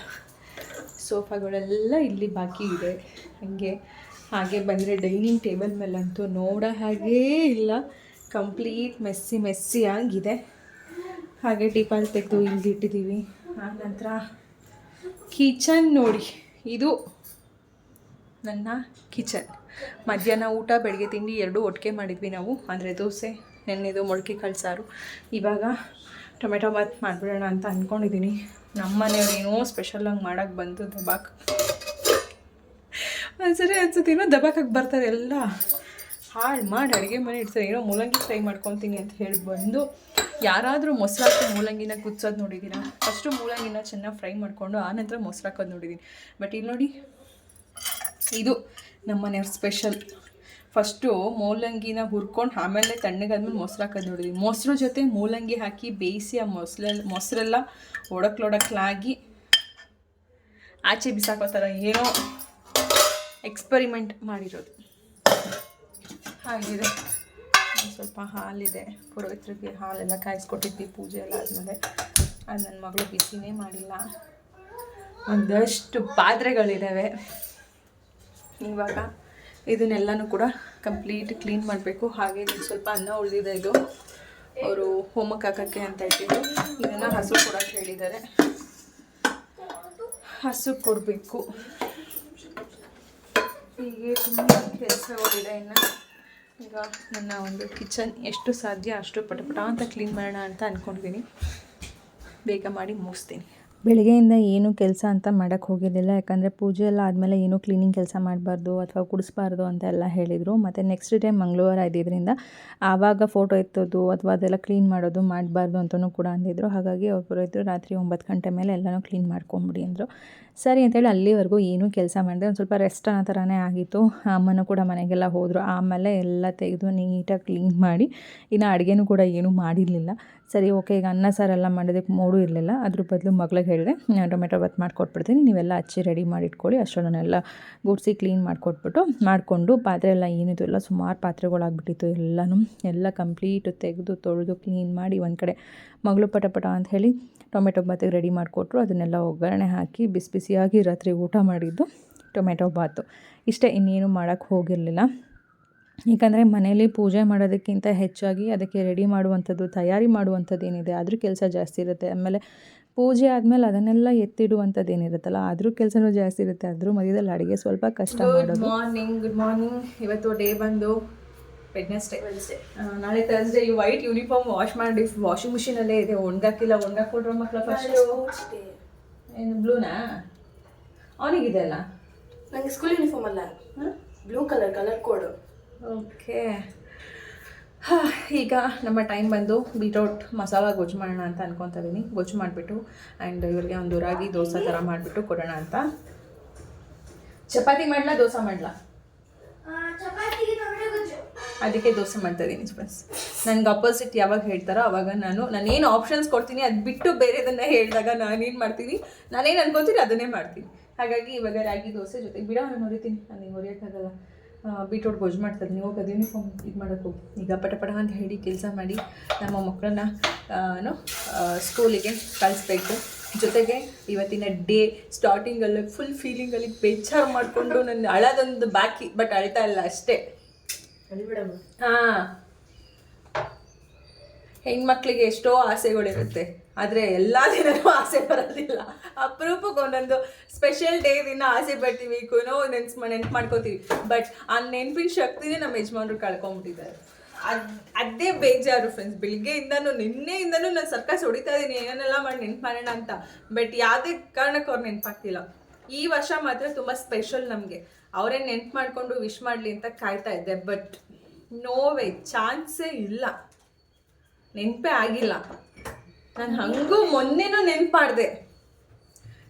ಸೋಫಾಗಳೆಲ್ಲ ಇಲ್ಲಿ ಬಾಕಿ ಇದೆ. ಹಾಗೆ ಹಾಗೆ ಬಂದರೆ ಡೈನಿಂಗ್ ಟೇಬಲ್ ಮೇಲಂತೂ ನೋಡೋ ಹಾಗೇ ಇಲ್ಲ. ಕಂಪ್ಲೀಟ್ ಮೆಸ್ಸಿ ಮೆಸ್ಸಿ ಆಗಿದೆ. ಹಾಗೆ ಟೀಪಾಲ್ ತೆಗೆದು ಇಲ್ಲಿ ಇಟ್ಟಿದ್ದೀವಿ ಆನಂತರ ಕಿಚನ್ ನೋಡಿ. ಇದು ನನ್ನ ಕಿಚನ್. ಮಧ್ಯಾಹ್ನ ಊಟ, ಬೆಳಗ್ಗೆ ತಿಂಡಿ ಎರಡೂ ಒಟ್ಟಿಗೆ ಮಾಡಿದ್ವಿ ನಾವು. ಅಂದರೆ ದೋಸೆ, ನೆನ್ನೆದು ಮೊಳಕೆ ಕಾಳು ಇವಾಗ ಟೊಮೆಟೊ ಬಾತ್ ಮಾಡಿಬಿಡೋಣ ಅಂತ ಅಂದ್ಕೊಂಡಿದ್ದೀನಿ ನಮ್ಮ ಮನೆಯವ್ರು ಏನೋ ಸ್ಪೆಷಲಾಗಿ ಮಾಡೋಕ್ಕೆ ಬಂತು ದಬಾಕ್. ಒಂದ್ಸರಿ ಅನ್ಸುತ್ತೆ ಏನೋ ದಬಾಕಕ್ಕೆ ಬರ್ತಾರೆ ಎಲ್ಲ. ಹಾಳು ಮಾಡಿ ಅಡುಗೆ ಮನೆ ಇಡ್ತಾರೆ. ಏನೋ ಮೂಲಂಗಿ ಫ್ರೈ ಮಾಡ್ಕೊತೀನಿ ಅಂತ ಹೇಳಿ ಬಂದು ಯಾರಾದರೂ ಮೊಸರು ಹಾಕಿ ಮೂಲಂಗಿನ ಕುದಿಸೋದು ನೋಡಿದ್ದೀರಾ? ಫಸ್ಟು ಮೂಲಂಗಿನ ಚೆನ್ನಾಗಿ ಫ್ರೈ ಮಾಡಿಕೊಂಡು ಆನಂತರ ಮೊಸರು ಹಾಕೋದು ನೋಡಿದ್ದೀನಿ ಬಟ್ ಇಲ್ಲಿ ನೋಡಿ ಇದು ನಮ್ಮ ಮನೆಯವ್ರ ಸ್ಪೆಷಲ್ ಫಸ್ಟು ಮೂಲಂಗಿನ ಹುರ್ಕೊಂಡು ಆಮೇಲೆ ತಣ್ಣಗಾದ್ಮೇಲೆ ಮೊಸರು ಹಾಕೋದು ನೋಡಿದ್ವಿ. ಮೊಸರು ಜೊತೆ ಮೂಲಂಗಿ ಹಾಕಿ ಬೇಯಿಸಿ ಆ ಮೊಸರಲ್ಲಿ ಮೊಸರೆಲ್ಲ ಒಡಕ್ಲೊಡಕ್ಲಾಗಿ ಆಚೆ ಬಿಸಾಕೋ ಥರ ಏನೋ ಎಕ್ಸ್ಪರಿಮೆಂಟ್ ಮಾಡಿರೋದು. ಹಾಗಿದೆ. ಸ್ವಲ್ಪ ಹಾಲಿದೆ. ಪುರೋಹಿತರಿಗೆ ಹಾಲೆಲ್ಲ ಕಾಯಿಸ್ಕೊಟ್ಟಿದ್ವಿ, ಪೂಜೆ ಎಲ್ಲ ಆದಮೇಲೆ. ಅದು ನನ್ನ ಮಗಳು ಬಿಸಿನೇ ಮಾಡಿಲ್ಲ. ಒಂದಷ್ಟು ಪಾತ್ರೆಗಳಿದ್ದಾವೆ ಇವಾಗ ಇದನ್ನೆಲ್ಲನೂ ಕೂಡ ಕಂಪ್ಲೀಟ್ ಕ್ಲೀನ್ ಮಾಡಬೇಕು. ಹಾಗೆ ಸ್ವಲ್ಪ ಅನ್ನ ಉಳಿದಿದೆ ಇದು. ಅವರು ಹೋಮಕ್ಕೆ ಹಾಕೋಕ್ಕೆ ಅಂತ ಇಟ್ಟಿದ್ದು ಇದನ್ನು ಹಸು ಕೊಡೋಕ್ಕೆ ಹೇಳಿದ್ದಾರೆ ಹಸು ಕೊಡಬೇಕು. ಹೀಗೆ ತುಂಬ ಕೆಲಸಗಳಿದೆ ಇನ್ನು. ಈಗ ನನ್ನ ಒಂದು ಕಿಚನ್ ಎಷ್ಟು ಸಾಧ್ಯ ಅಷ್ಟು ಪಟಪಟ ಅಂತ ಕ್ಲೀನ್ ಮಾಡೋಣ ಅಂತ ಅಂದ್ಕೊಂಡಿದ್ದೀನಿ ಬೇಗ ಮಾಡಿ ಮುಗಿಸ್ತೀನಿ. ಬೆಳಗ್ಗೆಯಿಂದ ಏನು ಕೆಲಸ ಅಂತ ಮಾಡೋಕ್ಕೆ ಹೋಗಿರಲಿಲ್ಲ ಯಾಕಂದರೆ ಪೂಜೆ ಎಲ್ಲ ಆದಮೇಲೆ ಏನೂ ಕ್ಲೀನಿಂಗ್ ಕೆಲಸ ಮಾಡಬಾರ್ದು ಅಥವಾ ಕುಡಿಸ್ಬಾರ್ದು ಅಂತ ಎಲ್ಲ ಹೇಳಿದರು. ಮತ್ತು ನೆಕ್ಸ್ಟ್ ಡೇ ಮಂಗಳವಾರ ಇದ್ದಿದ್ದರಿಂದ ಆವಾಗ ಫೋಟೋ ಎತ್ತೋದು ಅಥವಾ ಅದೆಲ್ಲ ಕ್ಲೀನ್ ಮಾಡೋದು ಮಾಡಬಾರ್ದು ಅಂತಲೂ ಕೂಡ ಅಂದಿದ್ರು. ಹಾಗಾಗಿ ಅವ್ರು ಬರೋಯ್ತು ರಾತ್ರಿ ಒಂಬತ್ತು ಗಂಟೆ ಮೇಲೆ ಎಲ್ಲನೂ ಕ್ಲೀನ್ ಮಾಡ್ಕೊಂಬಿಡಿ ಅಂದರು. ಸರಿ ಅಂತೇಳಿ ಅಲ್ಲಿವರೆಗೂ ಏನೂ ಕೆಲಸ ಮಾಡಿದೆ. ಒಂದು ಸ್ವಲ್ಪ ರೆಸ್ಟ್ ಅನ್ನೋ ಥರನೇ ಆಗಿತ್ತು. ಅಮ್ಮನೂ ಕೂಡ ಮನೆಗೆಲ್ಲ ಹೋದರು. ಆಮೇಲೆ ಎಲ್ಲ ತೆಗೆದು ನೀಟಾಗಿ ಕ್ಲೀನ್ ಮಾಡಿ. ಇನ್ನು ಅಡುಗೆನೂ ಕೂಡ ಏನೂ ಮಾಡಿರಲಿಲ್ಲ. ಸರಿ, ಓಕೆ, ಈಗ ಅನ್ನ ಸಾರೆಲ್ಲ ಮಾಡೋದಕ್ಕೆ ಮೂಡು ಇರಲಿಲ್ಲ. ಅದ್ರ ಬದಲು ಮಗಳಿಗೆ ಹೇಳಿದೆ ಟೊಮೆಟೊ ಬಾತ್ ಮಾಡಿಕೊಟ್ಬಿಡ್ತೀನಿ, ನೀವೆಲ್ಲ ಹಚ್ಚಿ ರೆಡಿ ಮಾಡಿ ಇಟ್ಕೊಳ್ಳಿ ಅಷ್ಟರನ್ನೆಲ್ಲ ಗುಡಿಸಿ ಕ್ಲೀನ್ ಮಾಡಿಕೊಟ್ಬಿಟ್ಟು ಮಾಡಿಕೊಂಡು ಪಾತ್ರೆ ಎಲ್ಲ ಏನಿದ್ದು ಎಲ್ಲ ಸುಮಾರು ಪಾತ್ರೆಗಳಾಗ್ಬಿಟ್ಟಿತ್ತು, ಎಲ್ಲನೂ, ಎಲ್ಲ ಕಂಪ್ಲೀಟ್ ತೆಗೆದು ತೊಳೆದು ಕ್ಲೀನ್ ಮಾಡಿ ಒಂದು ಕಡೆ ಮಗಳು ಪಟ ಪಟ ಅಂತ ಹೇಳಿ ಟೊಮೆಟೊ ಬಾತಿಗೆ ರೆಡಿ ಮಾಡಿಕೊಟ್ರು. ಅದನ್ನೆಲ್ಲ ಒಗ್ಗರಣೆ ಹಾಕಿ ಬಿಸಿ ಬಿಸಿಯಾಗಿ ರಾತ್ರಿ ಊಟ ಮಾಡಿದ್ದು ಟೊಮೆಟೊ ಬಾತು. ಇಷ್ಟೇ, ಇನ್ನೇನು ಮಾಡೋಕ್ಕೆ ಹೋಗಿರಲಿಲ್ಲ. ಏಕೆಂದರೆ ಮನೇಲಿ ಪೂಜೆ ಮಾಡೋದಕ್ಕಿಂತ ಹೆಚ್ಚಾಗಿ ಅದಕ್ಕೆ ರೆಡಿ ಮಾಡುವಂಥದ್ದು ತಯಾರಿ ಮಾಡುವಂಥದ್ದು ಏನಿದೆ ಅದ್ರ ಕೆಲಸ ಜಾಸ್ತಿ ಇರುತ್ತೆ. ಆಮೇಲೆ ಪೂಜೆ ಆದಮೇಲೆ ಅದನ್ನೆಲ್ಲ ಎತ್ತಿಡುವಂಥದ್ದು ಏನಿರುತ್ತಲ್ಲ ಅದ್ರ ಕೆಲಸನೂ ಜಾಸ್ತಿ ಇರುತ್ತೆ ಅದ್ರ ಮಧ್ಯದಲ್ಲಿ ಅಡುಗೆ ಸ್ವಲ್ಪ ಕಷ್ಟ ಗುಡ್ ಮಾಡೋದು. ಮಾರ್ನಿಂಗ್ ಗುಡ್ ಮಾರ್ನಿಂಗ್ ಇವತ್ತು ಡೇ ಬಂದು ವೆಡ್ನೆಸ್ಡೇ ನಾಳೆ ತರ್ಸ್ಡೇ ಈ ವೈಟ್ ಯೂನಿಫಾರ್ಮ್ ವಾಶ್ ಮಾಡಿ ವಾಷಿಂಗ್ ಮಿಷಿನಲ್ಲೇ ಇದೆ ಒಣಗಾಕಿಲ್ಲ ಒಣಗಾಕೊಡ್ರ ಮಕ್ಕಳ ಫಸ್ಟ್ ಏನು ಬ್ಲೂನಾ ಅವನಿಗಿದೆ ಅಲ್ಲ ನನಗೆ ಸ್ಕೂಲ್ ಯೂನಿಫಾರ್ಮ್ ಅಲ್ಲ. Blue colour colour code okay. ಈಗ ನಮ್ಮ ಟೈಮ್ ಬಂದು ಬೀಟ್ರೋಟ್ ಮಸಾಲ ಗೊಜ್ಜು ಮಾಡೋಣ ಅಂತ ಅನ್ಕೊತಾ ಇದ್ದೀನಿ ಗೊಜ್ಜು ಮಾಡಿಬಿಟ್ಟು ಆ್ಯಂಡ್ ಇವರಿಗೆ ಒಂದು ರಾಗಿ ದೋಸೆ ಥರ ಮಾಡಿಬಿಟ್ಟು ಕೊಡೋಣ ಅಂತ. ಚಪಾತಿ ಮಾಡಲ ದೋಸೆ ಮಾಡಲ? ಅದಕ್ಕೆ ದೋಸೆ ಮಾಡ್ತಾ ಇದ್ದೀನಿ ಫ್ರೆಂಡ್ಸ್ ನನಗೆ ಅಪೋಸಿಟ್ ಯಾವಾಗ ಹೇಳ್ತಾರೋ ಅವಾಗ ನಾನು ನಾನೇನು ಆಪ್ಷನ್ಸ್ ಕೊಡ್ತೀನಿ ಅದು ಬಿಟ್ಟು ಬೇರೆದನ್ನ ಹೇಳಿದಾಗ ನಾನೇನು ಮಾಡ್ತೀನಿ? ನಾನೇನು ಅನ್ಕೋತೀನಿ ಅದನ್ನೇ ಮಾಡ್ತೀನಿ. ಹಾಗಾಗಿ ಇವಾಗ ರಾಗಿ ದೋಸೆ ಜೊತೆಗೆ ಬಿಡ ನಾನು ಹೊರಿತೀನಿ ನನಗೆ ಹೊರಿಯೋಕ್ಕಾಗಲ್ಲ ಬೀಟ್ರೋಟ್ ಗೊಜ್ಜು ಮಾಡ್ತಾ ನೀವು ಹೋಗಿ ಅದು ಯೂನಿಫಾರ್ಮ್ ಇದು ಮಾಡೋಕ್ಕೆ ಹೋಗಿ. ಈಗ ಪಟ ಪಟ ಅಂತ ಹೇಳಿ ಕೆಲಸ ಮಾಡಿ ನಮ್ಮ ಮಕ್ಕಳನ್ನ ಏನು ಸ್ಕೂಲಿಗೆ ಕಳಿಸ್ಬೇಕು. ಜೊತೆಗೆ ಇವತ್ತಿನ ಡೇ ಸ್ಟಾರ್ಟಿಂಗಲ್ಲಿ ಫುಲ್ ಫೀಲಿಂಗಲ್ಲಿ ಬೇಜಾರು ಮಾಡಿಕೊಂಡು ನನ್ನ ಅಳದೊಂದು ಬಾಕಿ ಬಟ್ ಅಳ್ತಾ ಇಲ್ಲ ಅಷ್ಟೇ. ಹಾಂ. ಹೆಣ್ಮಕ್ಳಿಗೆ ಎಷ್ಟೋ ಆಸೆಗಳಿರುತ್ತೆ. ಆದರೆ ಎಲ್ಲ ದಿನವೂ ಆಸೆ ಬರೋದಿಲ್ಲ. ಅಪರೂಪಕ್ಕೆ ಒಂದೊಂದು ಸ್ಪೆಷಲ್ ಡೇ ದಿನ ಆಸೆ ಪಡ್ತೀವಿ ಕುನೋ ನೆನ್ಸ್ ನೆನ್ಪು ಮಾಡ್ಕೋತೀವಿ. ಬಟ್ ಆ ನೆನಪಿನ ಶಕ್ತಿನೇ ನಮ್ಮ ಯಜಮಾನ್ರು ಕಳ್ಕೊಂಡ್ಬಿಟ್ಟಿದ್ದಾರೆ ಅದು ಅದೇ ಬೇಜಾರು ಫ್ರೆಂಡ್ಸ್ ಬೆಳಿಗ್ಗೆಯಿಂದನೂ ನಿನ್ನೆಯಿಂದನೂ ನಾನು ಸರ್ಕಸ್ ಹೊಡಿತಾ ಇದ್ದೀನಿ ಏನೇನೆಲ್ಲ ಮಾಡಿ ನೆನ್ಪು ಮಾಡೋಣ ಅಂತ. ಬಟ್ ಯಾವುದೇ ಕಾರಣಕ್ಕೆ ಅವ್ರು ನೆನಪಾಗ್ತಿಲ್ಲ. ಈ ವರ್ಷ ಮಾತ್ರ ತುಂಬ ಸ್ಪೆಷಲ್ ನಮಗೆ. ಅವರೇ ನೆನ್ಪು ಮಾಡಿಕೊಂಡು ವಿಶ್ ಮಾಡಲಿ ಅಂತ ಕಾಯ್ತಾ ಇದ್ದೆ. ಬಟ್ ನೋವೇ ಚಾನ್ಸೇ ಇಲ್ಲ. ನೆನಪೇ ಆಗಿಲ್ಲ. ನಾನು ಹಂಗೂ ಮೊನ್ನೆನೂ ನೆನ್ಪಾಡ್ದೆ.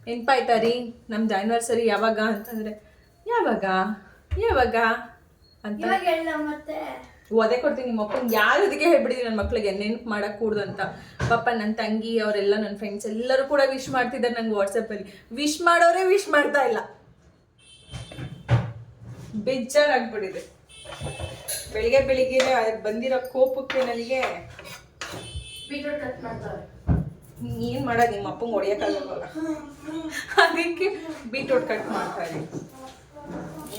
ನೆನ್ಪಾಯ್ತಾ ರೀ ನಮ್ದು ಆ್ಯನಿವರ್ಸರಿ ಯಾವಾಗ ಅಂತಂದರೆ ಯಾವಾಗ ಯಾವಾಗ ಅಂತ. ಮತ್ತೆ. ಒದೆ ಕೊಡ್ತೀನಿ ನಿಮ್ಮ ಅಪ್ಪನ ಯಾರು ಇದಕ್ಕೆ ಹೇಳ್ಬಿಟ್ಟಿದ್ದೀನಿ ನನ್ನ ಮಕ್ಳಿಗೆ ನೆನ್ಪು ಮಾಡಕ್ಕೆ ಕೂಡ್ದು ಅಂತ. ಪಾಪ ನನ್ನ ತಂಗಿ ಅವರೆಲ್ಲ ನನ್ನ ಫ್ರೆಂಡ್ಸ್ ಎಲ್ಲರೂ ಕೂಡ ವಿಶ್ ಮಾಡ್ತಿದ್ದಾರೆ ನಂಗೆ ವಾಟ್ಸಪ್ಪಲ್ಲಿ ವಿಶ್ ಮಾಡೋರೇ ವಿಶ್ ಮಾಡ್ತಾ ಇಲ್ಲ. ಬೇಜಾರಾಗ್ಬಿಟ್ಟಿದೆ. ಬೆಳಿಗ್ಗೆ ಅದಕ್ಕೆ ಬಂದಿರೋ ಕೋಪಕ್ಕೆ ನನಗೆ ಬೀಟ್ರೂಟ್ ಕಟ್ ಮಾಡ್ತಾರೆ ಏನು ಮಾಡೋದು ನಿಮ್ಮ ಅಪ್ಪಂಗೆ ಹೊಡಿಯೋಕ್ಕಾಗಲ್ವಲ್ಲ? ಅದಕ್ಕೆ ಬೀಟ್ರೋಟ್ ಕಟ್ ಮಾಡ್ತಾ ಇದ್ದೀನಿ.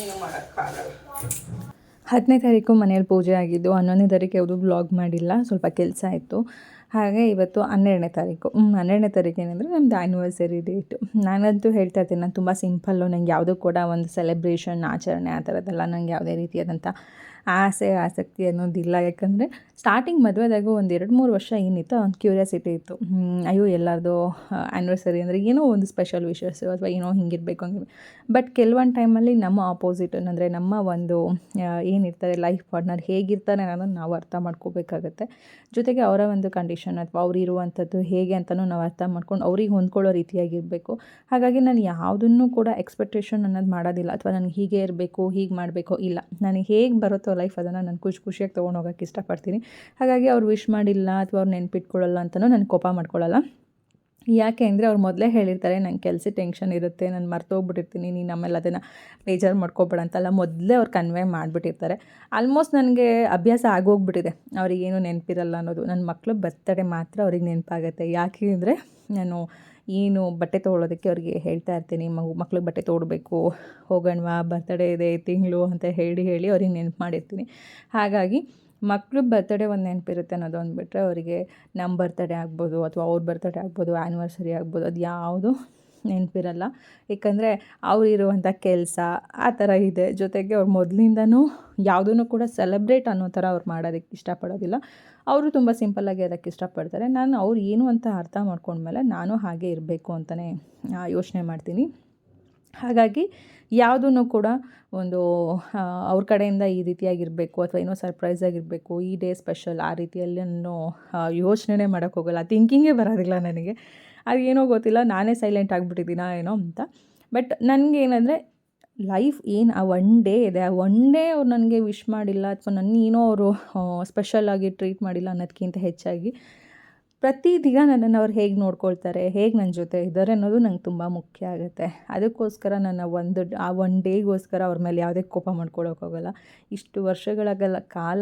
ಏನು ಮಾಡೋಕ್ಕಾಗಲ್ಲ. ಹತ್ತನೇ ತಾರೀಕು ಮನೇಲಿ ಪೂಜೆ ಆಗಿದ್ದು, ಹನ್ನೊಂದನೇ ತಾರೀಕು ಯಾವುದೂ ಬ್ಲಾಗ್ ಮಾಡಿಲ್ಲ, ಸ್ವಲ್ಪ ಕೆಲಸ ಇತ್ತು ಹಾಗೆ ಇವತ್ತು ಹನ್ನೆರಡನೇ ತಾರೀಕು. ಹನ್ನೆರಡನೇ ತಾರೀಕು ಏನಂದರೆ ನಮ್ಮದು ಆ್ಯನಿವರ್ಸರಿ ಡೇಟ್ ನಾನಂತೂ ಹೇಳ್ತಾ ಇರ್ತೀನಿ ನಾನು ತುಂಬ ಸಿಂಪಲ್ಲು ನಂಗೆ ಯಾವುದೂ ಕೂಡ ಒಂದು ಸೆಲೆಬ್ರೇಷನ್ ಆಚರಣೆ ಆ ಥರದ್ದೆಲ್ಲ ನಂಗೆ ಯಾವುದೇ ರೀತಿಯಾದಂಥ ಆಸೆ, ಆಸಕ್ತಿ ಅನ್ನೋದಿಲ್ಲ. ಯಾಕಂದರೆ ಸ್ಟಾರ್ಟಿಂಗ್ ಮದುವೆದಾಗೂ ಒಂದು ಎರಡು ಮೂರು ವರ್ಷ ಏನಿತ್ತು ಒಂದು ಕ್ಯೂರಿಯಾಸಿಟಿ ಇತ್ತು. ಅಯ್ಯೋ, ಎಲ್ಲರದು ಆ್ಯನಿವರ್ಸರಿ ಅಂದರೆ ಏನೋ ಒಂದು ಸ್ಪೆಷಲ್ ವಿಷಸ್ಸು ಅಥವಾ ಏನೋ ಹಿಂಗಿರಬೇಕು ಹಂಗೆ. ಬಟ್ ಕೆಲವೊಂದು ಟೈಮಲ್ಲಿ ನಮ್ಮ ಆಪೋಸಿಟ್ ಅಂದರೆ ನಮ್ಮ ಒಂದು ಏನಿರ್ತಾರೆ ಲೈಫ್ ಪಾರ್ಟ್ನರ್ ಹೇಗಿರ್ತಾರೆ ಅನ್ನೋದನ್ನು ನಾವು ಅರ್ಥ ಮಾಡ್ಕೋಬೇಕಾಗತ್ತೆ. ಜೊತೆಗೆ ಅವರ ಒಂದು ಕಂಡೀಷನ್ ಅಥವಾ ಅವ್ರು ಇರುವಂಥದ್ದು ಹೇಗೆ ಅಂತಲೂ ನಾವು ಅರ್ಥ ಮಾಡ್ಕೊಂಡು ಅವ್ರಿಗೆ ಹೊಂದ್ಕೊಳ್ಳೋ ರೀತಿಯಾಗಿರಬೇಕು. ಹಾಗಾಗಿ ನಾನು ಯಾವುದನ್ನು ಕೂಡ ಎಕ್ಸ್ಪೆಕ್ಟೇಷನ್ ಅನ್ನೋದು ಮಾಡೋದಿಲ್ಲ. ಅಥವಾ ನನಗೆ ಹೀಗೆ ಇರಬೇಕು, ಹೀಗೆ ಮಾಡಬೇಕು, ಇಲ್ಲ. ನನಗೆ ಹೇಗೆ ಬರುತ್ತೋ ಲೈಫ್ ಅದನ್ನು ನಾನು ಖುಷಿ ಖುಷಿಯಾಗಿ ತೊಗೊಂಡು ಹೋಗೋಕ್ಕೆ ಇಷ್ಟಪಡ್ತೀನಿ. ಹಾಗಾಗಿ ಅವ್ರು ವಿಶ್ ಮಾಡಿಲ್ಲ ಅಥವಾ ಅವ್ರು ನೆನ್ಪಿಟ್ಕೊಳ್ಳಲ್ಲ ಅಂತಲೂ ನಾನು ಕೋಪ ಮಾಡ್ಕೊಳ್ಳಲ್ಲ. ಯಾಕೆ ಅಂದರೆ ಅವ್ರು ಮೊದಲೇ ಹೇಳಿರ್ತಾರೆ ನನ್ನ ಕೆಲಸ ಟೆನ್ಷನ್ ಇರುತ್ತೆ, ನಾನು ಮರ್ತೋಗ್ಬಿಟ್ಟಿರ್ತೀನಿ, ನೀನು ಆಮೇಲೆ ಅದನ್ನು ಬೇಜಾರು ಮಾಡ್ಕೋಬೇಡ ಅಂತಲ್ಲ ಮೊದಲೇ ಅವ್ರು ಕನ್ವೆ ಮಾಡಿಬಿಟ್ಟಿರ್ತಾರೆ. ಆಲ್ಮೋಸ್ಟ್ ನನಗೆ ಅಭ್ಯಾಸ ಆಗೋಗ್ಬಿಟ್ಟಿದೆ ಅವ್ರಿಗೇನು ನೆನಪಿರಲ್ಲ ಅನ್ನೋದು. ನನ್ನ ಮಕ್ಕಳು ಬರ್ತಡೇ ಮಾತ್ರ ಅವ್ರಿಗೆ ನೆನಪಾಗುತ್ತೆ. ಯಾಕೆ ಅಂದರೆ ನಾನು ಏನು ಬಟ್ಟೆ ತೊಗೊಳೋದಕ್ಕೆ ಅವ್ರಿಗೆ ಹೇಳ್ತಾ ಇರ್ತೀನಿ, ಮಗು, ಮಕ್ಳಿಗೆ ಬಟ್ಟೆ ತೊಗೊಡ್ಬೇಕು ಹೋಗೋಣವಾ, ಬರ್ತಡೇ ಇದೆ, ತಿಂಗಳು ಅಂತ ಹೇಳಿ ಹೇಳಿ ಅವ್ರಿಗೆ ನೆನಪು ಮಾಡಿರ್ತೀನಿ. ಹಾಗಾಗಿ ಮಕ್ಳು ಬರ್ತಡೇ ಒಂದು ನೆನಪಿರುತ್ತೆ ಅನ್ನೋದು ಒಂದು ಬಿಟ್ಟರೆ ಅವರಿಗೆ ನಮ್ಮ ಬರ್ತಡೇ ಆಗ್ಬೋದು ಅಥವಾ ಅವ್ರ ಬರ್ತಡೇ ಆಗ್ಬೋದು ಆ್ಯನಿವರ್ಸರಿ ಆಗ್ಬೋದು, ಅದು ಯಾವುದು ನೆನಪಿರಲ್ಲ. ಏಕೆಂದರೆ ಅವರಿರುವಂಥ ಕೆಲಸ ಆ ಥರ ಇದೆ. ಜೊತೆಗೆ ಅವ್ರು ಮೊದಲಿಂದನೂ ಯಾವುದೂ ಕೂಡ ಸೆಲೆಬ್ರೇಟ್ ಅನ್ನೋ ಥರ ಅವ್ರು ಮಾಡೋದಕ್ಕೆ ಇಷ್ಟಪಡೋದಿಲ್ಲ. ಅವರು ತುಂಬ ಸಿಂಪಲ್ಲಾಗಿ ಅದಕ್ಕೆ ಇಷ್ಟಪಡ್ತಾರೆ. ನಾನು ಅವ್ರು ಏನು ಅಂತ ಅರ್ಥ ಮಾಡ್ಕೊಂಡ್ಮೇಲೆ ನಾನು ಹಾಗೆ ಇರಬೇಕು ಅಂತಲೇ ಯೋಚನೆ ಮಾಡ್ತೀನಿ. ಹಾಗಾಗಿ ಯಾವುದನ್ನು ಕೂಡ ಒಂದು ಅವ್ರ ಕಡೆಯಿಂದ ಈ ರೀತಿಯಾಗಿರಬೇಕು ಅಥವಾ ಏನೋ ಸರ್ಪ್ರೈಸ್ ಆಗಿರಬೇಕು, ಈ ಡೇ ಸ್ಪೆಷಲ್ ಆ ರೀತಿಯಲ್ಲಿ ನಾನು ಯೋಚನೆ ಮಾಡೋಕ್ಕೆ ಹೋಗಲ್ಲ. ಥಿಂಕಿಂಗೇ ಬರೋದಿಲ್ಲ ನನಗೆ. ಅದು ಏನೋ ಗೊತ್ತಿಲ್ಲ, ನಾನೇ ಸೈಲೆಂಟ್ ಆಗಿಬಿಟ್ಟಿದ್ದೀನ ಏನೋ ಅಂತ. ಬಟ್ ನನಗೆ ಏನಂದರೆ ಲೈಫ್ ಏನು, ಆ ಒನ್ ಡೇ ಇದೆ. ಆ ಒನ್ ಡೇ ಅವ್ರು ನನಗೆ ವಿಶ್ ಮಾಡಿಲ್ಲ ಅಥವಾ ನನ್ನ ಏನೋ ಅವರು ಸ್ಪೆಷಲಾಗಿ ಟ್ರೀಟ್ ಮಾಡಿಲ್ಲ ಅನ್ನೋದಕ್ಕಿಂತ ಹೆಚ್ಚಾಗಿ ಪ್ರತಿ ದಿನ ನನ್ನನ್ನು ಅವ್ರು ಹೇಗೆ ನೋಡ್ಕೊಳ್ತಾರೆ, ಹೇಗೆ ನನ್ನ ಜೊತೆ ಇದ್ದಾರೆ ಅನ್ನೋದು ನಂಗೆ ತುಂಬ ಮುಖ್ಯ ಆಗುತ್ತೆ. ಅದಕ್ಕೋಸ್ಕರ ನನ್ನ ಒಂದು, ಆ ಒನ್ ಡೇಗೋಸ್ಕರ ಅವ್ರ ಮೇಲೆ ಯಾವುದೇ ಕೋಪ ಮಾಡ್ಕೊಳ್ಳೋಕ್ಕೋಗಲ್ಲ ಇಷ್ಟು ವರ್ಷಗಳಾಗಲ್ಲ ಕಾಲ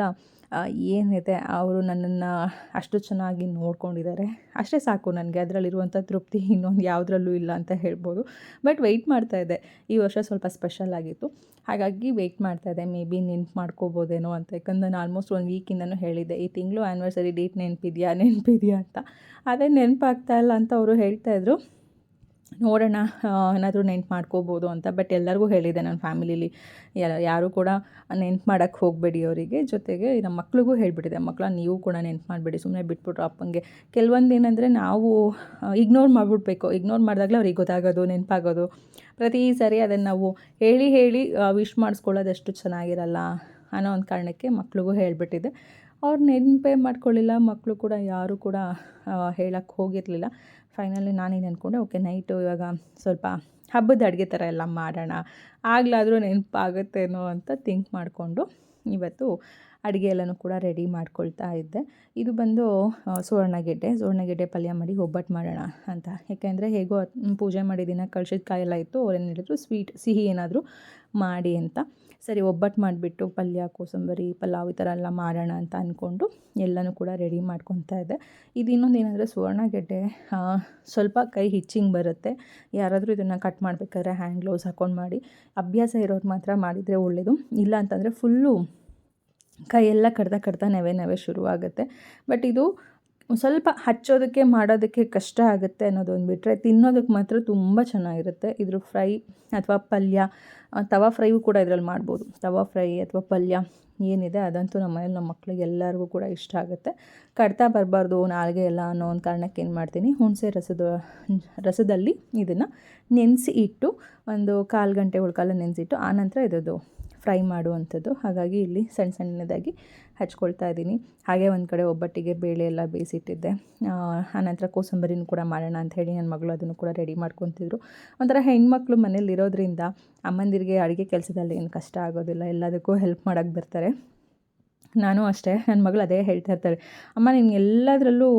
ಏನಿದೆ, ಅವರು ನನ್ನನ್ನು ಅಷ್ಟು ಚೆನ್ನಾಗಿ ನೋಡ್ಕೊಂಡಿದ್ದಾರೆ. ಅಷ್ಟೇ ಸಾಕು ನನಗೆ, ಅದರಲ್ಲಿರುವಂಥ ತೃಪ್ತಿ ಇನ್ನೊಂದು ಯಾವುದ್ರಲ್ಲೂ ಇಲ್ಲ ಅಂತ ಹೇಳ್ಬೋದು. ಬಟ್ ವೆಯ್ಟ್ ಇದೆ. ಈ ವರ್ಷ ಸ್ವಲ್ಪ ಸ್ಪೆಷಲ್ ಆಗಿತ್ತು. ಹಾಗಾಗಿ ವೆಯ್ಟ್ ಇದೆ. ಮೇ ಬಿ ನೆನ್ಪು ಮಾಡ್ಕೋಬೋದೇನೋ ಅಂತ. ಯಾಕಂದ್ರೆ ನಾನು ಆಲ್ಮೋಸ್ಟ್ ಒಂದು ವೀಕಿಂದನೂ ಹೇಳಿದ್ದೆ, ಈ ತಿಂಗಳು ಆ್ಯನಿವರ್ಸರಿ ಡೇಟ್ ನೆನಪಿದೆಯಾ ನೆನಪಿದೆಯಾ ಅಂತ. ಅದೇ ನೆನಪಾಗ್ತಾ ಇಲ್ಲ ಅಂತ ಅವರು ಹೇಳ್ತಾಯಿದ್ರು ನೋಡೋಣ ಏನಾದರೂ ನೆನ್ಪು ಮಾಡ್ಕೋಬೋದು ಅಂತ. ಬಟ್ ಎಲ್ಲರಿಗೂ ಹೇಳಿದೆ ನನ್ನ ಫ್ಯಾಮಿಲೀಲಿ. ಯಾರೂ ಕೂಡ ನೆನ್ಪು ಮಾಡೋಕ್ಕೆ ಹೋಗಬೇಡಿ ಅವರಿಗೆ. ಜೊತೆಗೆ ನಮ್ಮ ಮಕ್ಳಿಗೂ ಹೇಳಿಬಿಟ್ಟಿದೆ ಮಕ್ಕಳ ನೀವು ಕೂಡ ನೆನ್ಪು ಮಾಡಬೇಡಿ. ಸುಮ್ಮನೆ ಬಿಟ್ಬಿಟ್ರು ಅಪ್ಪಂಗೆ. ಕೆಲವೊಂದು ಏನಂದರೆ ನಾವು ಇಗ್ನೋರ್ ಮಾಡಿಬಿಡ್ಬೇಕು. ಇಗ್ನೋರ್ ಮಾಡಿದಾಗಲೇ ಅವ್ರಿಗೆ ಗೊತ್ತಾಗೋದು, ನೆನಪಾಗೋದು. ಪ್ರತಿ ಸಾರಿ ಅದನ್ನು ನಾವು ಹೇಳಿ ಹೇಳಿ ವಿಶ್ ಮಾಡಿಸ್ಕೊಳ್ಳೋದಷ್ಟು ಚೆನ್ನಾಗಿರಲ್ಲ ಅನ್ನೋ ಒಂದು ಕಾರಣಕ್ಕೆ ಮಕ್ಳಿಗೂ ಹೇಳಿಬಿಟ್ಟಿದೆ. ಅವ್ರು ನೆನಪೇ ಮಾಡ್ಕೊಳ್ಳಿಲ್ಲ ಮಕ್ಕಳು ಕೂಡ ಯಾರೂ ಕೂಡ ಹೇಳಕ್ಕೆ ಹೋಗಿರಲಿಲ್ಲ. ಫೈನಲಿ ನಾನೇನು ಅಂದ್ಕೊಂಡೆ ಓಕೆ, ನೈಟು ಇವಾಗ ಸ್ವಲ್ಪ ಹಬ್ಬದ ಅಡುಗೆ ಥರ ಎಲ್ಲ ಮಾಡೋಣ, ಆಗಲಾದರೂ ನೆನಪಾಗುತ್ತೇನೋ ಅಂತ ಥಿಂಕ್ ಮಾಡಿಕೊಂಡು ಇವತ್ತು ಅಡುಗೆ ಎಲ್ಲನೂ ಕೂಡ ರೆಡಿ ಮಾಡ್ಕೊಳ್ತಾ ಇದ್ದೆ. ಇದು ಬಂದು ಸುವರ್ಣಗೆಡ್ಡೆ ಸುವರ್ಣಗೆಡ್ಡೆ ಪಲ್ಯ ಮಾಡಿ ಒಬ್ಬಟ್ಟು ಮಾಡೋಣ ಅಂತ. ಯಾಕೆಂದರೆ ಹೇಗೋ ಪೂಜೆ ಮಾಡಿದಿನ ಕಳ್ಸಿದ ಕಾಯೆಲ್ಲ ಇತ್ತು, ಅವ್ರೇನು ಹೇಳಿದ್ರು, ಸ್ವೀಟ್ ಸಿಹಿ ಏನಾದರೂ ಮಾಡಿ ಅಂತ. ಸರಿ, ಒಬ್ಬಟ್ಟು ಮಾಡಿಬಿಟ್ಟು ಪಲ್ಯ, ಕೋಸಂಬರಿ, ಪಲಾವ್ ಈ ಥರ ಎಲ್ಲ ಮಾಡೋಣ ಅಂತ ಅಂದ್ಕೊಂಡು ಎಲ್ಲನೂ ಕೂಡ ರೆಡಿ ಮಾಡ್ಕೊತಾ ಇದ್ದೆ. ಇದು ಇನ್ನೊಂದು ಏನಂದರೆ ಸುವರ್ಣಗೆಡ್ಡೆ ಸ್ವಲ್ಪ ಕೈ ಹಿಚ್ಚಿಂಗ್ ಬರುತ್ತೆ. ಯಾರಾದರೂ ಇದನ್ನು ಕಟ್ ಮಾಡಬೇಕಾದ್ರೆ ಹ್ಯಾಂಡ್ ಗ್ಲೌಸ್ ಹಾಕ್ಕೊಂಡು ಮಾಡಿ. ಅಭ್ಯಾಸ ಇರೋರು ಮಾತ್ರ ಮಾಡಿದರೆ ಒಳ್ಳೆಯದು ಇಲ್ಲ ಅಂತಂದರೆ ಫುಲ್ಲು ಕೈಯೆಲ್ಲ ಕಡ್ದ ಕಡ್ದ ನವೆ ನೆವೆ ಶುರುವಾಗುತ್ತೆ. ಬಟ್ ಇದು ಸ್ವಲ್ಪ ಹಚ್ಚೋದಕ್ಕೆ ಮಾಡೋದಕ್ಕೆ ಕಷ್ಟ ಆಗುತ್ತೆ ಅನ್ನೋದೊಂದು ಬಿಟ್ಟರೆ ತಿನ್ನೋದಕ್ಕೆ ಮಾತ್ರ ತುಂಬ ಚೆನ್ನಾಗಿರುತ್ತೆ. ಇದ್ರ ಫ್ರೈ ಅಥವಾ ಪಲ್ಯ ತವಾ ಫ್ರೈಯೂ ಕೂಡ ಇದರಲ್ಲಿ ಮಾಡ್ಬೋದು. ತವಾ ಫ್ರೈ ಅಥವಾ ಪಲ್ಯ ಏನಿದೆ ಅದಂತೂ ನಮ್ಮ ಮನೇಲಿ ನಮ್ಮ ಮಕ್ಕಳಿಗೆ ಎಲ್ಲರಿಗೂ ಕೂಡ ಇಷ್ಟ ಆಗುತ್ತೆ. ಕಡ್ತಾ ಬರಬಾರ್ದು, ನಾಲ್ಗೆ ಎಲ್ಲ ಅನ್ನೋ ಒಂದು ಕಾರಣಕ್ಕೆ ಏನು ಮಾಡ್ತೀನಿ, ಹುಣಸೆ ರಸದ, ರಸದಲ್ಲಿ ಇದನ್ನು ನೆನೆಸಿ ಇಟ್ಟು ಒಂದು ಕಾಲು ಗಂಟೆ ಉಳ್ಕಾಲ ನೆನೆಸಿಟ್ಟು ಆನಂತರ ಇದದು ಫ್ರೈ ಮಾಡುವಂಥದ್ದು. ಹಾಗಾಗಿ ಇಲ್ಲಿ ಸಣ್ಣ ಸಣ್ಣದಾಗಿ ಹಚ್ಕೊಳ್ತಾ ಇದ್ದೀನಿ. ಹಾಗೆ ಒಂದು ಕಡೆ ಒಬ್ಬಟ್ಟಿಗೆ ಬೇಳೆ ಎಲ್ಲ ಬೇಯಿಸಿಟ್ಟಿದ್ದೆ. ಆನಂತರ ಕೋಸಂಬರಿನೂ ಕೂಡ ಮಾಡೋಣ ಅಂತ ಹೇಳಿ ನನ್ನ ಮಗಳು ಅದನ್ನು ಕೂಡ ರೆಡಿ ಮಾಡ್ಕೊತಿದ್ರು. ಒಂಥರ ಹೆಣ್ಮಕ್ಳು ಮನೇಲಿರೋದ್ರಿಂದ ಅಮ್ಮಂದಿರಿಗೆ ಅಡುಗೆ ಕೆಲಸದಲ್ಲಿ ಏನು ಕಷ್ಟ ಆಗೋದಿಲ್ಲ. ಎಲ್ಲದಕ್ಕೂ ಹೆಲ್ಪ್ ಮಾಡೋಕ್ಕೆ ಬರ್ತಾರೆ. ನಾನು ಅಷ್ಟೇ. ನನ್ನ ಮಗಳು ಅದೇ ಹೇಳ್ತಾ ಇರ್ತಾರೆ. ಅಮ್ಮ, ನೀನು ಎಲ್ಲದರಲ್ಲೂ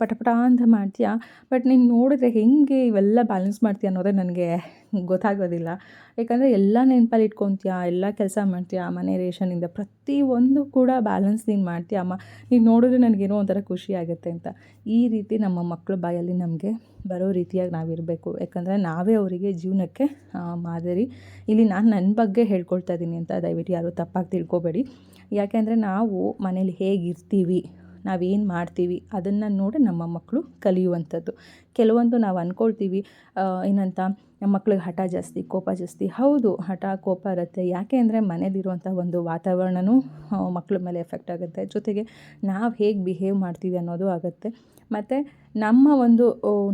ಪಟಪಟ ಅಂತ ಮಾಡ್ತೀಯ? ಬಟ್ ನೀನು ನೋಡಿದ್ರೆ ಹೆಂಗೆ ಇವೆಲ್ಲ ಬ್ಯಾಲೆನ್ಸ್ ಮಾಡ್ತೀಯ ಅನ್ನೋದೇ ನನಗೆ ಗೊತ್ತಾಗೋದಿಲ್ಲ. ಯಾಕಂದರೆ ಎಲ್ಲ ನೆನಪಲ್ಲಿ ಇಟ್ಕೊತೀಯ, ಎಲ್ಲ ಕೆಲಸ ಮಾಡ್ತೀಯ, ಮನೆ ರೇಷನಿಂದ ಪ್ರತಿಯೊಂದು ಕೂಡ ಬ್ಯಾಲೆನ್ಸ್ ನೀನು ಮಾಡ್ತೀಯ ಅಮ್ಮ ನೀನು ನೋಡಿದ್ರೆ ನನಗೇನೋ ಒಂಥರ ಖುಷಿ ಆಗುತ್ತೆ ಅಂತ. ಈ ರೀತಿ ನಮ್ಮ ಮಕ್ಕಳ ಬಾಯಲ್ಲಿ ನಮಗೆ ಬರೋ ರೀತಿಯಾಗಿ ನಾವಿರಬೇಕು. ಯಾಕಂದರೆ ನಾವೇ ಅವರಿಗೆ ಜೀವನಕ್ಕೆ ಮಾದರಿ. ಇಲ್ಲಿ ನಾನು ನನ್ನ ಬಗ್ಗೆ ಹೇಳ್ಕೊಳ್ತಾ ಇದ್ದೀನಿ ಅಂತ ದಯವಿಟ್ಟು ಯಾರೂ ತಪ್ಪಾಗಿ ತಿಳ್ಕೊಬೇಡಿ. ಯಾಕೆಂದರೆ ನಾವು ಮನೇಲಿ ಹೇಗಿರ್ತೀವಿ, ನಾವೇನು ಮಾಡ್ತೀವಿ, ಅದನ್ನು ನೋಡಿ ನಮ್ಮ ಮಕ್ಕಳು ಕಲಿಯುವಂಥದ್ದು. ಕೆಲವೊಂದು ನಾವು ಅಂದ್ಕೊಳ್ತೀವಿ ಏನಂತ ನಮ್ಮ ಮಕ್ಳಿಗೆ ಹಠ ಜಾಸ್ತಿ, ಕೋಪ ಜಾಸ್ತಿ. ಹೌದು, ಹಠ, ಕೋಪ ಇರುತ್ತೆ. ಯಾಕೆ ಅಂದರೆ ಮನೇಲಿರುವಂಥ ಒಂದು ವಾತಾವರಣವೂ ಮಕ್ಳ ಮೇಲೆ ಎಫೆಕ್ಟ್ ಆಗುತ್ತೆ. ಜೊತೆಗೆ ನಾವು ಹೇಗೆ ಬಿಹೇವ್ ಮಾಡ್ತೀವಿ ಅನ್ನೋದು ಆಗುತ್ತೆ. ಮತ್ತು ನಮ್ಮ ಒಂದು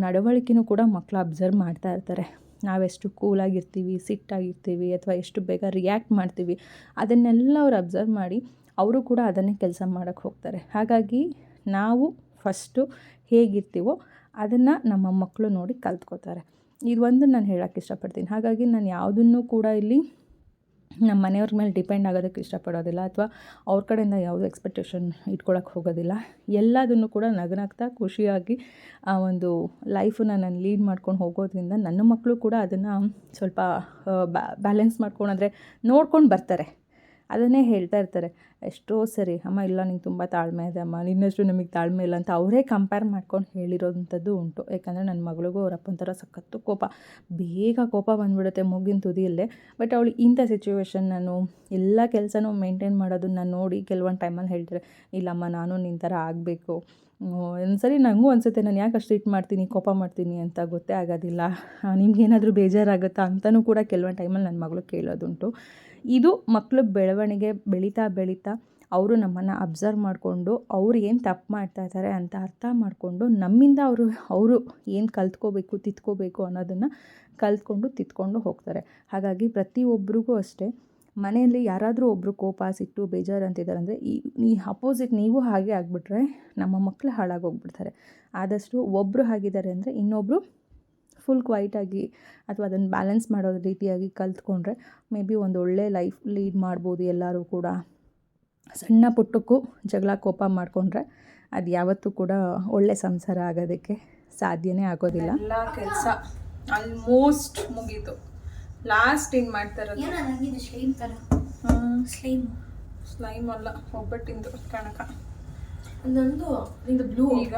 ನಡವಳಿಕೆನೂ ಕೂಡ ಮಕ್ಕಳು ಅಬ್ಸರ್ವ್ ಮಾಡ್ತಾ ಇರ್ತಾರೆ. ನಾವೆಷ್ಟು ಕೂಲಾಗಿರ್ತೀವಿ ಸಿಟ್ಟಾಗಿರ್ತೀವಿ ಅಥವಾ ಎಷ್ಟು ಬೇಗ ರಿಯಾಕ್ಟ್ ಮಾಡ್ತೀವಿ, ಅದನ್ನೆಲ್ಲ ಅವ್ರು ಅಬ್ಸರ್ವ್ ಮಾಡಿ ಅವರು ಕೂಡ ಅದನ್ನೇ ಕೆಲಸ ಮಾಡೋಕ್ಕೆ ಹೋಗ್ತಾರೆ. ಹಾಗಾಗಿ ನಾವು ಫಸ್ಟು ಹೇಗಿರ್ತೀವೋ ಅದನ್ನು ನಮ್ಮ ಮಕ್ಕಳು ನೋಡಿ ಕಲ್ತ್ಕೋತಾರೆ. ಇದು ಒಂದು ನಾನು ಹೇಳೋಕ್ಕೆ ಇಷ್ಟಪಡ್ತೀನಿ. ಹಾಗಾಗಿ ನಾನು ಯಾವುದನ್ನು ಕೂಡ ಇಲ್ಲಿ ನಮ್ಮ ಮನೆಯವ್ರ ಮೇಲೆ ಡಿಪೆಂಡ್ ಆಗೋದಕ್ಕೆ ಇಷ್ಟಪಡೋದಿಲ್ಲ ಅಥವಾ ಅವ್ರ ಕಡೆಯಿಂದ ಯಾವುದೂ ಎಕ್ಸ್ಪೆಕ್ಟೇಷನ್ ಇಟ್ಕೊಳಕ್ಕೆ ಹೋಗೋದಿಲ್ಲ. ಎಲ್ಲದನ್ನು ಕೂಡ ನಗನಾಗ್ತಾ ಖುಷಿಯಾಗಿ ಆ ಒಂದು ಲೈಫನ್ನ ನಾನು ಲೀಡ್ ಮಾಡ್ಕೊಂಡು ಹೋಗೋದ್ರಿಂದ ನನ್ನ ಮಕ್ಕಳು ಕೂಡ ಅದನ್ನು ಸ್ವಲ್ಪ ಬ್ಯಾಲೆನ್ಸ್ ಮಾಡ್ಕೊಂಡು ನೋಡ್ಕೊಂಡು ಬರ್ತಾರೆ. ಅದನ್ನೇ ಹೇಳ್ತಾ ಇರ್ತಾರೆ. ಎಷ್ಟೋ ಸರಿ, ಅಮ್ಮ, ಇಲ್ಲ, ನಿಂಗೆ ತುಂಬ ತಾಳ್ಮೆ ಇದೆ, ಅಮ್ಮ. ನಿನ್ನಷ್ಟು ನಮಗೆ ತಾಳ್ಮೆ ಇಲ್ಲ ಅಂತ ಅವರೇ ಕಂಪೇರ್ ಮಾಡ್ಕೊಂಡು ಹೇಳಿರೋಂಥದ್ದು ಉಂಟು. ಯಾಕಂದರೆ ನನ್ನ ಮಗಳಿಗೂ ಅವ್ರ ಅಪ್ಪನ ಥರ ಸಖತ್ತು ಕೋಪ. ಬೇಗ ಕೋಪ ಬಂದ್ಬಿಡುತ್ತೆ ಮೂಗಿನ ತುದಿಯಲ್ಲೇ. ಬಟ್ ಅವಳು ಇಂಥ ಸಿಚುವೇಶನ್ ನಾನು, ಎಲ್ಲ ಕೆಲಸನೂ ಮೇಂಟೈನ್ ಮಾಡೋದನ್ನ ನೋಡಿ ಕೆಲವೊಂದು ಟೈಮಲ್ಲಿ ಹೇಳ್ತಾರೆ, ಇಲ್ಲಮ್ಮ, ನಾನು ನಿನ್ನ ಥರ ಆಗಬೇಕು. ಒಂದ್ಸರಿ ನನಗೂ ಅನಿಸುತ್ತೆ, ನಾನು ಯಾಕೆ ಅಷ್ಟು ಇಟ್ಟು ಮಾಡ್ತೀನಿ, ಕೋಪ ಮಾಡ್ತೀನಿ ಅಂತ ಗೊತ್ತೇ ಆಗೋದಿಲ್ಲ. ನಿಮ್ಗೇನಾದರೂ ಬೇಜಾರಾಗುತ್ತಾ? ಅಂತಲೂ ಕೂಡ ಕೆಲವೊಂದು ಟೈಮಲ್ಲಿ ನನ್ನ ಮಗಳು ಕೇಳೋದುಂಟು. ಇದು ಮಕ್ಕಳು ಬೆಳವಣಿಗೆ ಬೆಳೀತಾ ಬೆಳೀತಾ ಅವರು ನಮ್ಮನ್ನು ಅಬ್ಸರ್ವ್ ಮಾಡಿಕೊಂಡು ಅವ್ರು ಏನು ತಪ್ಪು ಮಾಡ್ತಾ ಇದ್ದಾರೆ ಅಂತ ಅರ್ಥ ಮಾಡಿಕೊಂಡು ನಮ್ಮಿಂದ ಅವರು ಅವರು ಏನು ಕಲ್ತ್ಕೋಬೇಕು ತಿದ್ಕೋಬೇಕು ಅನ್ನೋದನ್ನು ಕಲ್ತ್ಕೊಂಡು ತಿದ್ಕೊಂಡು ಹೋಗ್ತಾರೆ. ಹಾಗಾಗಿ ಪ್ರತಿಯೊಬ್ಬರಿಗೂ ಅಷ್ಟೇ ಮನೆಯಲ್ಲಿ ಯಾರಾದರೂ ಒಬ್ಬರು ಕೋಪ, ಸಿಟ್ಟು, ಬೇಜಾರು ಅಂತಿದ್ದಾರೆ ಅಂದರೆ ಈ ಈ ಅಪೋಸಿಟ್ ನೀವು ಹಾಗೆ ಆಗಿಬಿಟ್ರೆ ನಮ್ಮ ಮಕ್ಕಳು ಹಾಳಾಗೋಗ್ಬಿಡ್ತಾರೆ ಆದಷ್ಟು ಒಬ್ಬರು ಹಾಗಿದ್ದಾರೆ ಅಂದರೆ ಇನ್ನೊಬ್ಬರು ಫುಲ್ ಕ್ವೈಟಾಗಿ ಅಥವಾ ಅದನ್ನು ಬ್ಯಾಲೆನ್ಸ್ ಮಾಡೋ ರೀತಿಯಾಗಿ ಕಲ್ತ್ಕೊಂಡ್ರೆ ಮೇ ಬಿ ಒಂದು ಒಳ್ಳೆ ಲೈಫ್ ಲೀಡ್ ಮಾಡ್ಬೋದು ಎಲ್ಲರೂ ಕೂಡ. ಸಣ್ಣ ಪುಟ್ಟಕ್ಕೂ ಜಗಳ ಕೋಪ ಮಾಡಿಕೊಂಡ್ರೆ ಅದು ಯಾವತ್ತೂ ಕೂಡ ಒಳ್ಳೆ ಸಂಸಾರ ಆಗೋದಕ್ಕೆ ಸಾಧ್ಯನೇ ಆಗೋದಿಲ್ಲ. ಎಲ್ಲ ಕೆಲಸ ಆಲ್ಮೋಸ್ಟ್ ಮುಗೀತು. ಲಾಸ್ಟ್ ಏನು ಮಾಡ್ತಾರೆ ಸ್ಲೈಮ್ ಸ್ಲೈಮ್ ಅಲ್ಲ ಒಬ್ಬಟ್ಟಿಂದು ಕಣಕ. ಒಂದೊಂದು ನಿಂದು ಬ್ಲೂ ಈಗ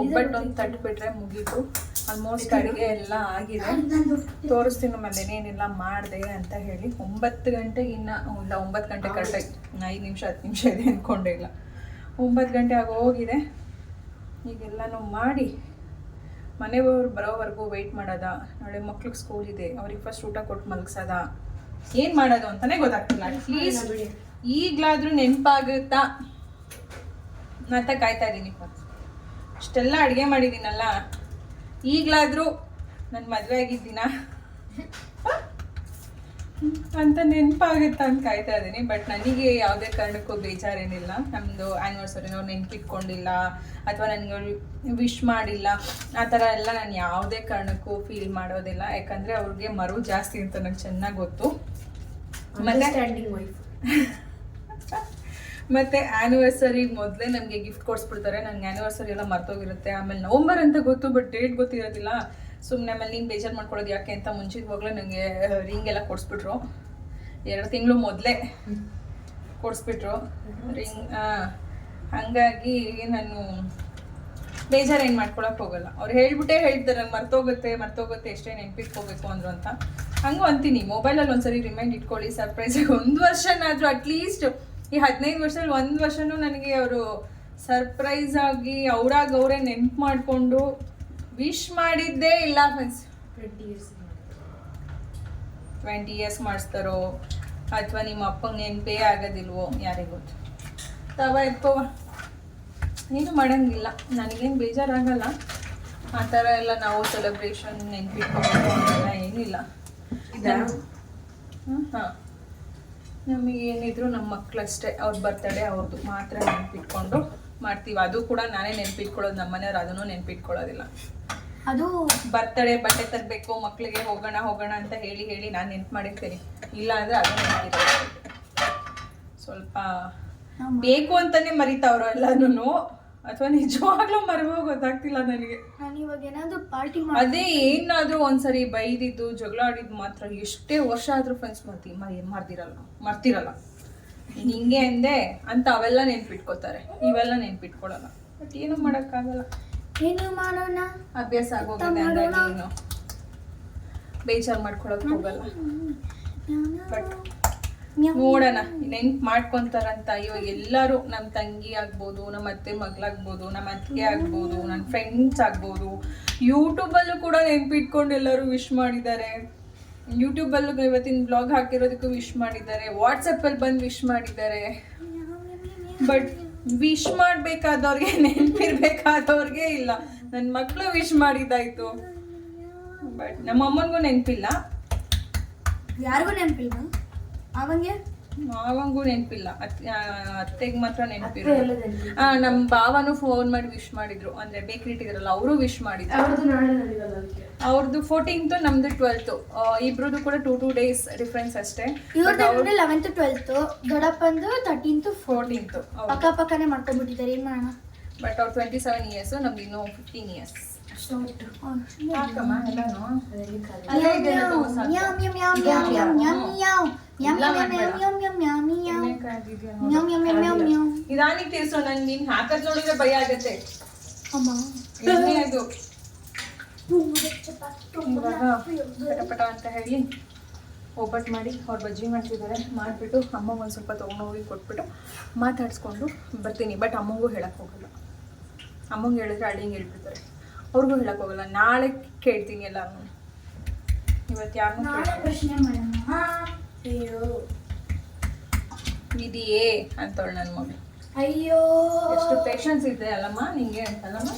ಒಬ್ಬಟ್ಟು ಒಂದು ತಟ್ಬಿಟ್ರೆ ಮುಗೀತು. ಆಲ್ಮೋಸ್ಟ್ ಅಡುಗೆ ಎಲ್ಲ ಆಗಿದೆ. ತೋರಿಸ್ತೀನಿ ಮೇಲೆ ಏನೇನೆಲ್ಲ ಮಾಡಿದೆ ಅಂತ ಹೇಳಿ ಒಂಬತ್ತು ಗಂಟೆಗೆ ಇನ್ನು ಇಲ್ಲ ಒಂಬತ್ತು ಗಂಟೆ ಕರೆಕ್ಟಾಗಿ ಐದು ನಿಮಿಷ ಹತ್ತು ನಿಮಿಷ ಇದೆ ಅಂದ್ಕೊಂಡೇ ಇಲ್ಲ. ಒಂಬತ್ತು ಗಂಟೆ ಆಗ ಹೋಗಿದೆ. ಈಗೆಲ್ಲನೂ ಮಾಡಿ. ಮನೆಯವರು ಬರೋವರೆಗೂ ವೆಯ್ಟ್ ಮಾಡೋದ. ನಾಳೆ ಮಕ್ಳಿಗೆ ಸ್ಕೂಲ್ ಇದೆ. ಅವ್ರಿಗೆ ಫಸ್ಟ್ ಊಟ ಕೊಟ್ಟು ಮಲಗ್ಸೋದ. ಏನು ಮಾಡೋದು ಅಂತಲೇ ಗೊತ್ತಾಗ್ತಿಲ್ಲ. ಅಟ್ಲೀಸ್ಟ್ ಈಗಲಾದರೂ ನೆನಪಾಗುತ್ತಾ? ಅಂತ ಕಾಯ್ತಾ ಇದ್ದೀನಿ ಇಷ್ಟೆಲ್ಲ ಅಡುಗೆ ಮಾಡಿದ್ದೀನಲ್ಲ, ಈಗಲಾದರೂ ನನ್ನ ಮದುವೆ ಆಗಿದ್ದೀನ ಅಂತ ನೆನಪಾಗುತ್ತೆ ಅಂತ ಕಾಯ್ತಾ ಇದ್ದೀನಿ. ಬಟ್ ನನಗೆ ಯಾವುದೇ ಕಾರಣಕ್ಕೂ ಬೇಜಾರೇನಿಲ್ಲ. ನಮ್ಮದು ಆ್ಯನಿವರ್ಸರಿನ ಅವ್ರು ನೆನಪಿಟ್ಕೊಂಡಿಲ್ಲ, ಅಥವಾ ನನಗೆ ವಿಶ್ ಮಾಡಿಲ್ಲ, ಆ ಥರ ಎಲ್ಲ ನಾನು ಯಾವುದೇ ಕಾರಣಕ್ಕೂ ಫೀಲ್ ಮಾಡೋದಿಲ್ಲ. ಯಾಕಂದರೆ ಅವ್ರಿಗೆ ಮರು ಜಾಸ್ತಿ ಅಂತ ನಂಗೆ ಚೆನ್ನಾಗಿ ಗೊತ್ತು. ಮತ್ತೆ ಮತ್ತೆ ಆನಿವರ್ಸರಿ ಮೊದಲೇ ನಮಗೆ ಗಿಫ್ಟ್ ಕೊಡಿಸ್ಬಿಡ್ತಾರೆ. ನನಗೆ ಆನಿವರ್ಸರಿ ಎಲ್ಲ ಮರ್ತೋಗಿರುತ್ತೆ. ಆಮೇಲೆ ನವಂಬರ್ ಅಂತ ಗೊತ್ತು ಬಟ್ ಡೇಟ್ ಗೊತ್ತಿರೋದಿಲ್ಲ. ಸುಮ್ಮನೆ ಆಮೇಲೆ ನೀನು ಬೇಜಾರು ಮಾಡ್ಕೊಳ್ಳೋದು ಯಾಕೆ ಅಂತ ಮುಂಚಿತವಾಗ್ಲೇ ನನಗೆ ರಿಂಗ್ ಎಲ್ಲ ಕೊಡಿಸ್ಬಿಟ್ರು. ಎರಡು ತಿಂಗಳು ಮೊದಲೇ ಕೊಡಿಸ್ಬಿಟ್ರು. ರಿಂಗ್ ಹಾಗಾಗಿ ನಾನು ಬೇಜಾರು ಏನು ಮಾಡ್ಕೊಳಕ್ಕೆ ಹೋಗಲ್ಲ. ಅವ್ರು ಹೇಳ್ಬಿಟ್ಟೇ ಹೇಳ್ತಾರೆ ನಂಗೆ ಮರ್ತೋಗುತ್ತೆ ಮರ್ತೋಗುತ್ತೆ, ಎಷ್ಟೇ ನೆನ್ಪಿಟ್ಕೋಬೇಕು ಅಂದ್ರು ಅಂತ. ಹಂಗೂ ಅಂತೀನಿ. ಮೊಬೈಲಲ್ಲಿ ಒಂದ್ಸರಿ ರಿಮೈಂಡ್ ಇಟ್ಕೊಳ್ಳಿ. ಸರ್ಪ್ರೈಸಿಗೆ ಒಂದು ವರ್ಷನಾದರೂ ಅಟ್ಲೀಸ್ಟ್ ಈ ಹದಿನೈದು ವರ್ಷದಲ್ಲಿ ಒಂದು ವರ್ಷನೂ ನನಗೆ ಅವರು ಸರ್ಪ್ರೈಸ್ ಆಗಿ ಅವ್ರಾಗ ಅವರೇ ನೆನ್ಪು ಮಾಡಿಕೊಂಡು ವಿಶ್ ಮಾಡಿದ್ದೇ ಇಲ್ಲ friends twenty years twenty years ಮಾಡಿಸ್ತಾರೋ ಅಥವಾ ನಿಮ್ಮ ಅಪ್ಪಂಗೆ ನೆನಪೇ ಆಗೋದಿಲ್ವೋ ಯಾರಿಗೂ ತವ ಎತ್ಕೋವ ಏನು ಮಾಡೋಂಗಿಲ್ಲ. ನನಗೇನು ಬೇಜಾರಾಗಲ್ಲ. ಆ ಥರ ಎಲ್ಲ ನಾವು ಸೆಲೆಬ್ರೇಷನ್ ಅಂತೆಲ್ಲ ಏನಿಲ್ಲ. ಹಾಂ. ನಮಗೆ ಏನಿದ್ರು ನಮ್ಮ ಮಕ್ಕಳಷ್ಟೇ ಅವ್ರ ಬರ್ತಡೇ ಅವ್ರದ್ದು ಮಾತ್ರ ನೆನಪಿಟ್ಕೊಂಡು ಮಾಡ್ತೀವಿ. ಅದು ಕೂಡ ನಾನೇ ನೆನಪಿಟ್ಕೊಳ್ಳೋದು ನಮ್ಮ ಮನೆಯವ್ರು ಅದನ್ನು ನೆನಪಿಟ್ಕೊಳ್ಳೋದಿಲ್ಲ. ಅದು ಬರ್ತಡೇ ಬಟ್ಟೆ ತರಬೇಕು ಮಕ್ಕಳಿಗೆ ಹೋಗೋಣ ಹೋಗೋಣ ಅಂತ ಹೇಳಿ ಹೇಳಿ ನಾನು ನೆನ್ಪು ಮಾಡಿರ್ತೀನಿ. ಇಲ್ಲ ಅಂದರೆ ಅದು ಸ್ವಲ್ಪ ಬೇಕು ಅಂತಾನೆ ಮರಿತಾವ್ರು ಎಲ್ಲಾನು ಅಥವಾ ನಿಜವಾಗ್ಲೂ ಮರವೋ ಗೊತ್ತಾಗ್ತಿಲ್ಲ ನನಗೆ. ನಾನು ಇವಾಗ ಏನಾದ್ರು ಪಾರ್ಟಿ ಅದೇ ಏನಾದ್ರೂ ಒಂದ್ಸರಿ ಬೈದಿದ್ದು ಜಗಳ ಆಡಿದ್ದು ಮಾತ್ರ. ಎಷ್ಟೇ ವರ್ಷ ಆದ್ರೂ ಫ್ರೆಂಡ್ಸ್ ಮರ್ತಿ ಮರಿ ಮರ್ದಿರಲ್ಲ ಮರ್ತಿರಲ್ಲ ಹಿಂಗೆ ಅಂದೆ ಅಂತ ಅವೆಲ್ಲ ನೆನ್ಪಿಟ್ಕೋತಾರೆ. ಇವೆಲ್ಲ ನೆನ್ಪಿಟ್ಕೊಳಲ್ಲ. ಬಟ್ ಏನು ಮಾಡೋಕ್ಕಾಗಲ್ಲ. ಏನು ಮಾಡೋಣ? ಅಭ್ಯಾಸ ಆಗೋಗಿದೆ ಹಂಗಾಗಿ ಏನು ಬೇಜಾರು ಮಾಡ್ಕೊಳಕ್ ಹೋಗಲ್ಲ. ಬಟ್ ನೋಡೋಣ ನೆನ್ಪು ಮಾಡ್ಕೊಂತಾರಂತ. ಇವಾಗ ಎಲ್ಲರೂ ನಮ್ಮ ತಂಗಿ ಆಗ್ಬೋದು ನಮ್ಮ ಅತ್ತೆ ಮಗಳಾಗ್ಬೋದು ನಮ್ಮ ಅತ್ತಿಗೆ ಆಗ್ಬೋದು ನನ್ನ ಫ್ರೆಂಡ್ಸ್ ಆಗ್ಬೋದು. ಯೂಟ್ಯೂಬಲ್ಲೂ ಕೂಡ ನೆನ್ಪಿಟ್ಕೊಂಡು ಎಲ್ಲರೂ ವಿಶ್ ಮಾಡಿದ್ದಾರೆ. ಯೂಟ್ಯೂಬಲ್ಲೂ ಇವತ್ತಿನ ಬ್ಲಾಗ್ ಹಾಕಿರೋದಕ್ಕೂ ವಿಶ್ ಮಾಡಿದ್ದಾರೆ. ವಾಟ್ಸಪ್ಪಲ್ಲಿ ಬಂದು ವಿಶ್ ಮಾಡಿದ್ದಾರೆ. ಬಟ್ ವಿಶ್ ಮಾಡಬೇಕಾದವ್ರಿಗೆ ನೆನ್ಪಿರ್ಬೇಕಾದವ್ರಿಗೆ ಇಲ್ಲ. ನನ್ನ ಮಕ್ಕಳು ವಿಶ್ ಮಾಡಿದ್ದಾಯ್ತು. ಬಟ್ ನಮ್ಮ ಅಮ್ಮನಿಗೂ ನೆನಪಿಲ್ಲ. ಯಾರಿಗೂ ನೆನಪಿಲ್ಲ ಅವಂಗೆ? ಮಾವಂಗೂ ನೆನಪಿಲ್ಲ. ಅತ್ತೆಗೆ ಮಾತ್ರ ನೆನಪಿಲ್ಲ. ನಮ್ಮ ಭಾವನು ಫೋನ್ ಮಾಡಿ ವಿಶ್ ಮಾಡಿದ್ರು. ಅಂದ್ರೆ ಬೇಕ್ರಿ ಇಟ್ಟಿದ್ರಲ್ಲ ಅವರು ವಿಶ್ ಮಾಡಿದ್ರು. ಅವ್ರದ್ದು ಫೋರ್ಟೀನ್ತ್ ನಮ್ದು ಟ್ವೆಲ್ತ್ ಇಬ್ರದ್ದು ಕೂಡ ಟೂ ಟೂ ಡೇಸ್ ಡಿಫ್ರೆನ್ಸ್ ಅಷ್ಟೇ. ಇವ್ರದ್ದು ಲೆವೆಂತ್ ಟ್ವೆಲ್ತ್ ದೊಡ್ಡಪ್ಪಂದು ತರ್ಟೀನ್ತ್ ಫೋರ್ಟೀನ್ತು ಪಕ್ಕ ಪಕ್ಕನೇ ಮಾಡ್ಕೊಂಡ್ಬಿಟ್ಟಿದ್ದಾರೆ. ಏನ್ ಮಾಡೋಣ? ಬಟ್ ಅವ್ರು ಟ್ವೆಂಟಿ ಸೆವೆನ್ ಇಯರ್ಸ್ ನಮ್ದು ಇನ್ನೂ ಫಿಫ್ಟೀನ್ ಇಯರ್ಸ್ ಹಾಕಮ್ಮ ನಿಧಾನಕ್ಕೆ ತಿರ್ಸೋ ನನ್ ನೀನ್ ಹಾಕದ್ ನೋಡಿದ್ರೆ ಭಯ ಆಗತ್ತೆ. ಎಣ್ಣೆ ಅದು. ಅಂತ ಹೇಳಿ ಒಬ್ಬಟ್ಟು ಮಾಡಿ ಅವ್ರು ಬಜ್ಜಿ ಮಾಡ್ತಿದ್ದಾರೆ ಮಾಡಿಬಿಟ್ಟು ಅಮ್ಮ ಒಂದು ಸ್ವಲ್ಪ ತೊಗೊಂಡೋಗಿ ಕೊಟ್ಬಿಟ್ಟು ಮಾತಾಡಿಸ್ಕೊಂಡು ಬರ್ತೀನಿ. ಬಟ್ ಅಮ್ಮಂಗೂ ಹೇಳಕ್ಕೆ ಹೋಗಲ್ಲ. ಅಮ್ಮಂಗೆ ಹೇಳಿದ್ರೆ ಅಳ್ಳಿಂಗೆ ಹೇಳ್ಬಿಡ್ತಾರೆ. ಅವ್ರಿಗೂ ಹೇಳಕ್ಕೆ ಹೋಗಲ್ಲ. ನಾಳೆ ಕೇಳ್ತೀನಿ ಎಲ್ಲ ಇವತ್ತು ಯಾರು ಪ್ರಶ್ನೆ ಮಾಡೋಣ. ಅಯ್ಯೋ. ಇದೆಯೇ ಅಂತವಳು ನನ್ನ ಮಗಳು. ಅಯ್ಯೋ. ಎಷ್ಟು ಪೇಷನ್ಸ್ ಇದೆ ಅಲ್ಲಮ್ಮ ನಿಂಗೆ ಅಂತಲ್ಲಮ್ಮ?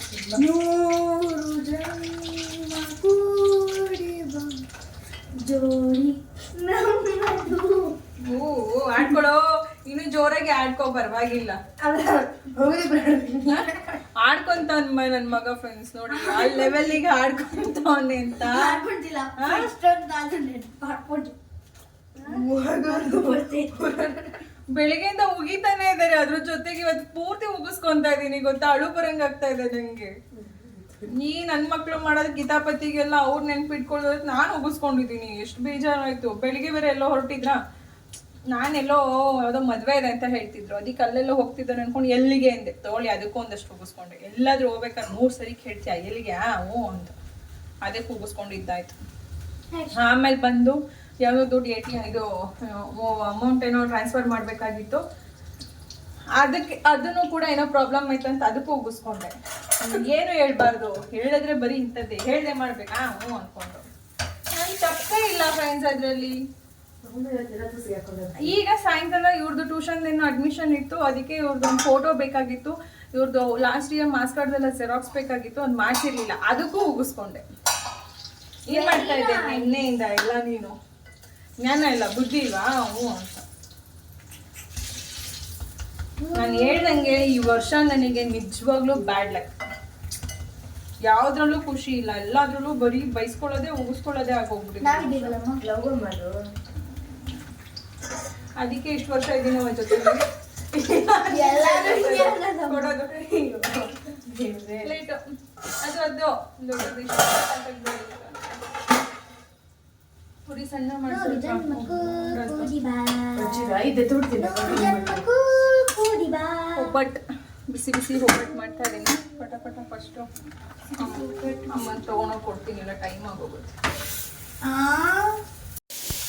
ನೂರು ಜನ್ಮ ಕೂಡಿ ಜೋಡಿ ಓ ಆಡ್ಕೊಳೋ. ಇನ್ನು ಜೋರಾಗಿ ಆಡ್ಕೋ ಪರವಾಗಿಲ್ಲ. ಆಡ್ಕೊಂತವನ್ ನನ್ ಮಗ ಫ್ರೆಂಡ್ಸ್ ನೋಡಿ ಆ ಲೆವೆಲ್ಗೆ ಆಡ್ಕೊಂತವ್ನೆ ಅಂತ. ಆಡ್ಕೊಂತಿಲ್ಲ. ಬೆಳಿಗ್ಗೆಯಿಂದ ಉಗಿತಾನೆ ಇದಾರೆ ಅದ್ರ ಜೊತೆಗೆ ಇವತ್ತು ಪೂರ್ತಿ ಉಗಿಸ್ಕೊಂತ ಇದೀನಿ ಗೊತ್ತಾ? ಅಳು ಬರಂಗ್ ಆಗ್ತಾ ಇದೆ ನಂಗೆ. ನೀ ನನ್ ಮಕ್ಳು ಮಾಡೋದ್ ಗೀತಾಪತಿಗೆಲ್ಲ ಅವ್ರ ನೆನ್ಪಿಟ್ಕೊಳ್ಳೋದ್ ನಾನು ಉಗಿಸ್ಕೊಂಡಿದೀನಿ ಎಷ್ಟು ಬೇಜಾರಾಯ್ತು. ಬೆಳಿಗ್ಗೆ ಬೇರೆ ಎಲ್ಲೋ ಹೊರಟಿದ್ರ? ನಾನೆಲ್ಲೋ ಯಾವುದೋ ಮದ್ವೆ ಇದೆ ಅಂತ ಹೇಳ್ತಿದ್ರು. ಅದಕ್ಕೆ ಅಲ್ಲೆಲ್ಲೋ ಹೋಗ್ತಿದ್ದಾರೆ ಅನ್ಕೊಂಡು ಎಲ್ಲಿಗೆ ಅಂದೆ. ತೋಳಿ ಅದಕ್ಕೂ ಒಂದಷ್ಟು ಉಗಿಸ್ಕೊಂಡೆ. ಎಲ್ಲಾದ್ರೂ ಹೋಗ್ಬೇಕಾದ್ರೆ ಮೂರ್ ಸರಿ ಕೇಳ್ತೀಯ? ಎಲ್ಲಿಗೆ? ಓ ಅಂತ. ಅದಕ್ಕೆ ಉಗಿಸ್ಕೊಂಡಿದ್ದಾಯ್ತು. ಆಮೇಲೆ ಬಂದು ಯಾವುದೋ ದುಡ್ಡು ಎ ಟಿ ಇದು ಅಮೌಂಟ್ ಏನೋ ಟ್ರಾನ್ಸ್ಫರ್ ಮಾಡಬೇಕಾಗಿತ್ತು. ಅದಕ್ಕೆ, ಅದನ್ನು ಕೂಡ ಏನೋ ಪ್ರಾಬ್ಲಮ್ ಆಯ್ತು ಅಂತ ಅದಕ್ಕೂ ಉಗಿಸ್ಕೊಂಡೆ. ಏನು ಹೇಳ್ಬಾರ್ದು? ಹೇಳಿದ್ರೆ ಬರೀ ಇಂಥದ್ದೇ. ಹೇಳ್ದೆ ಮಾಡ್ಬೇಕಾ. ಹ್ಞೂ ಅನ್ಕೊಂಡು ನನ್ ತಪ್ಪೇ ಇಲ್ಲ ಫ್ರೆಂಡ್ಸ್ ಅದರಲ್ಲಿ. ಈಗ ಸಾಯಂಕಾಲ ಇವ್ರದ್ದು ಟ್ಯೂಷನ್ ಏನೋ ಅಡ್ಮಿಷನ್ ಇತ್ತು. ಅದಕ್ಕೆ ಇವ್ರದ್ದು ಒಂದು ಫೋಟೋ ಬೇಕಾಗಿತ್ತು ಇವ್ರದ್ದು ಲಾಸ್ಟ್ ಇಯರ್ ಮಾಸ್ ಕಾರ್ಡ್ದೆಲ್ಲ ಜೆರಾಕ್ಸ್ ಬೇಕಾಗಿತ್ತು. ಅದು ಮಾಡ್ಸಿರ್ಲಿಲ್ಲ ಅದಕ್ಕೂ ಉಗಿಸ್ಕೊಂಡೆ. ಏನ್ ಮಾಡ್ತಾ ಇದ್ದೆ? ನಿನ್ನೆಯಿಂದ ಎಲ್ಲ ನೀನು. ಜ್ಞಾನ ಇಲ್ಲ ಬುದ್ಧಿ ಇಲ್ವಾ ಹ್ಞೂ ಅಂತ. ನಾನು ಹೇಳ್ದಂಗೆ ಈ ವರ್ಷ ನನಗೆ ನಿಜವಾಗ್ಲೂ ಬ್ಯಾಡ್ ಲಕ್ ಯಾವ್ದ್ರಲ್ಲೂ ಖುಷಿ ಇಲ್ಲ ಎಲ್ಲಾದ್ರಲ್ಲೂ ಬರೀ ಬೈಸ್ಕೊಳ್ಳೋದೇ ಉಗಿಸ್ಕೊಳ್ಳೋದೇ ಮಾಡು. ಅದಕ್ಕೆ ಇಷ್ಟು ವರ್ಷ ಇದ್ದೀನಿ ಅವನ ಜೊತೆ. ಕೊಡೋದು. ಅದು ಅದು. ದೊಡ್ಡದು ಬಾ. ಒಬ್ಬಟ್ಟು ಬಿಸಿ ಬಿಸಿ ಒಬ್ಬಟ್ಟು ಮಾಡ್ತಾ ಇದ್ದೀನಿ. ಪಟ ಪಟ ಫಸ್ಟು. ಅಮ್ಮನ ತೊಗೊಂಡೋಗಿ ಕೊಡ್ತೀನಿ. ಎಲ್ಲ ಟೈಮ್ ಆಗೋಗುತ್ತೆ. ಆ?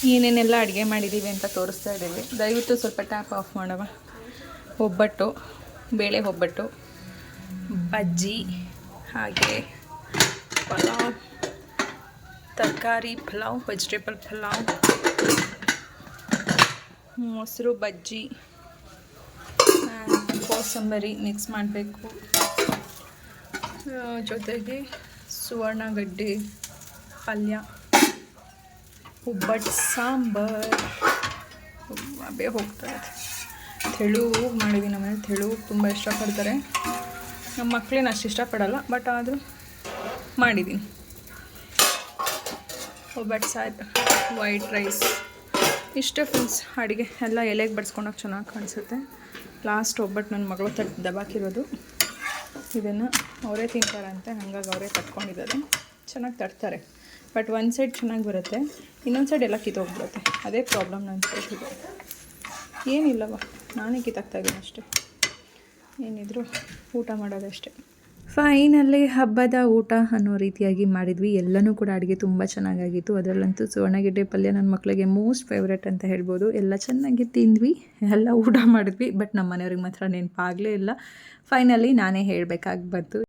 ಏನೇನೆಲ್ಲ ಅಡುಗೆ ಮಾಡಿದ್ದೀವಿ ಅಂತ ತೋರಿಸ್ತಾ ಇದ್ದೀವಿ. ದಯವಿಟ್ಟು ಸ್ವಲ್ಪ ಟ್ಯಾಪ್ ಆಫ್ ಮಾಡವ ಒಬ್ಬಟ್ಟು ಬೇಳೆ ಒಬ್ಬಟ್ಟು ಬಜ್ಜಿ ಹಾಗೆ ಪಲಾವ್. ತರಕಾರಿ ಪಲಾವ್ ವೆಜಿಟೇಬಲ್ ಪಲಾವ್, ಮೊಸರು, ಬಜ್ಜಿ ಕೋಸಂಬರಿ ಮಿಕ್ಸ್ ಮಾಡಬೇಕು. ಜೊತೆಗೆ ಸುವರ್ಣಗಡ್ಡೆ ಪಲ್ಯ ಉಬ್ಬಟ್ಟು ಸಾಂಬಾರು. ಅಬ್ಬೆ ಹೋಗ್ತಾರೆ ತೆಳು ಮಾಡಿದ್ದೀನಿ ನಮ್ಮ ಮನೇಲಿ. ತೆಳು ತುಂಬ ಇಷ್ಟಪಡ್ತಾರೆ. ನಮ್ಮ ಮಕ್ಕಳೇನು ಅಷ್ಟು ಇಷ್ಟಪಡಲ್ಲ ಬಟ್ ಆದರೂ ಮಾಡಿದ್ದೀನಿ ಒಬ್ಬಟ್ಟು ಸಾರು ವೈಟ್ ರೈಸ್ ಇಷ್ಟೇ ಫ್ರೆಂಡ್ಸ್ ಅಡುಗೆ ಎಲ್ಲ ಎಲೆಗೆ ಬಡಿಸ್ಕೊಂಡೋಗಿ ಚೆನ್ನಾಗಿ ಕಾಣಿಸುತ್ತೆ. ಲಾಸ್ಟ್ ಒಬ್ಬಟ್ಟು ನನ್ನ ಮಗಳು ತಟ್ಟು ದಬಾಕಿರೋದು. ಇದನ್ನು ಅವರೇ ತಿಂತಾರಂತೆ, ಹಂಗಾಗಿ ಅವರೇ ತಟ್ಕೊಂಡಿದ್ದಾರೆ. ಚೆನ್ನಾಗಿ ತಟ್ತಾರೆ. ಬಟ್ ಒಂದು ಸೈಡ್ ಚೆನ್ನಾಗಿ ಬರುತ್ತೆ, ಇನ್ನೊಂದು ಸೈಡ್ ಎಲ್ಲ ಕಿತ್ತೋಗ್ಬಿಡುತ್ತೆ. ಅದೇ ಪ್ರಾಬ್ಲಮ್ ನನ್ನ ಸೈಡ್ ಇದೆ. ಏನಿಲ್ಲವ ನಾನೇ ಕಿತ್ತಾಗ್ತಾಯಿದ್ದೀನಿ ಅಷ್ಟೇ. ಏನಿದ್ರು ಊಟ ಮಾಡೋದಷ್ಟೇ. ಫೈನಲ್ಲಿ ಹಬ್ಬದ ಊಟ ಅನ್ನೋ ರೀತಿಯಾಗಿ ಮಾಡಿದ್ವಿ. ಎಲ್ಲನೂ ಕೂಡ ಅಡುಗೆ ತುಂಬ ಚೆನ್ನಾಗಾಗಿತ್ತು. ಅದರಲ್ಲಂತೂ ಸುವರ್ಣಗೆಡ್ಡೆ ಪಲ್ಯ ನನ್ನ ಮಕ್ಕಳಿಗೆ ಮೋಸ್ಟ್ ಫೇವ್ರೆಟ್ ಅಂತ ಹೇಳ್ಬೋದು. ಎಲ್ಲ ಚೆನ್ನಾಗಿ ತಿಂದ್ವಿ. ಎಲ್ಲ ಊಟ ಮಾಡಿದ್ವಿ. ಬಟ್ ನಮ್ಮ ಮನೆಯವ್ರಿಗೆ ಮಾತ್ರ ನೆನಪಾಗಲೇ ಇಲ್ಲ. ಫೈನಲಿ ನಾನೇ ಹೇಳಬೇಕಾಗಿ ಬಂತು.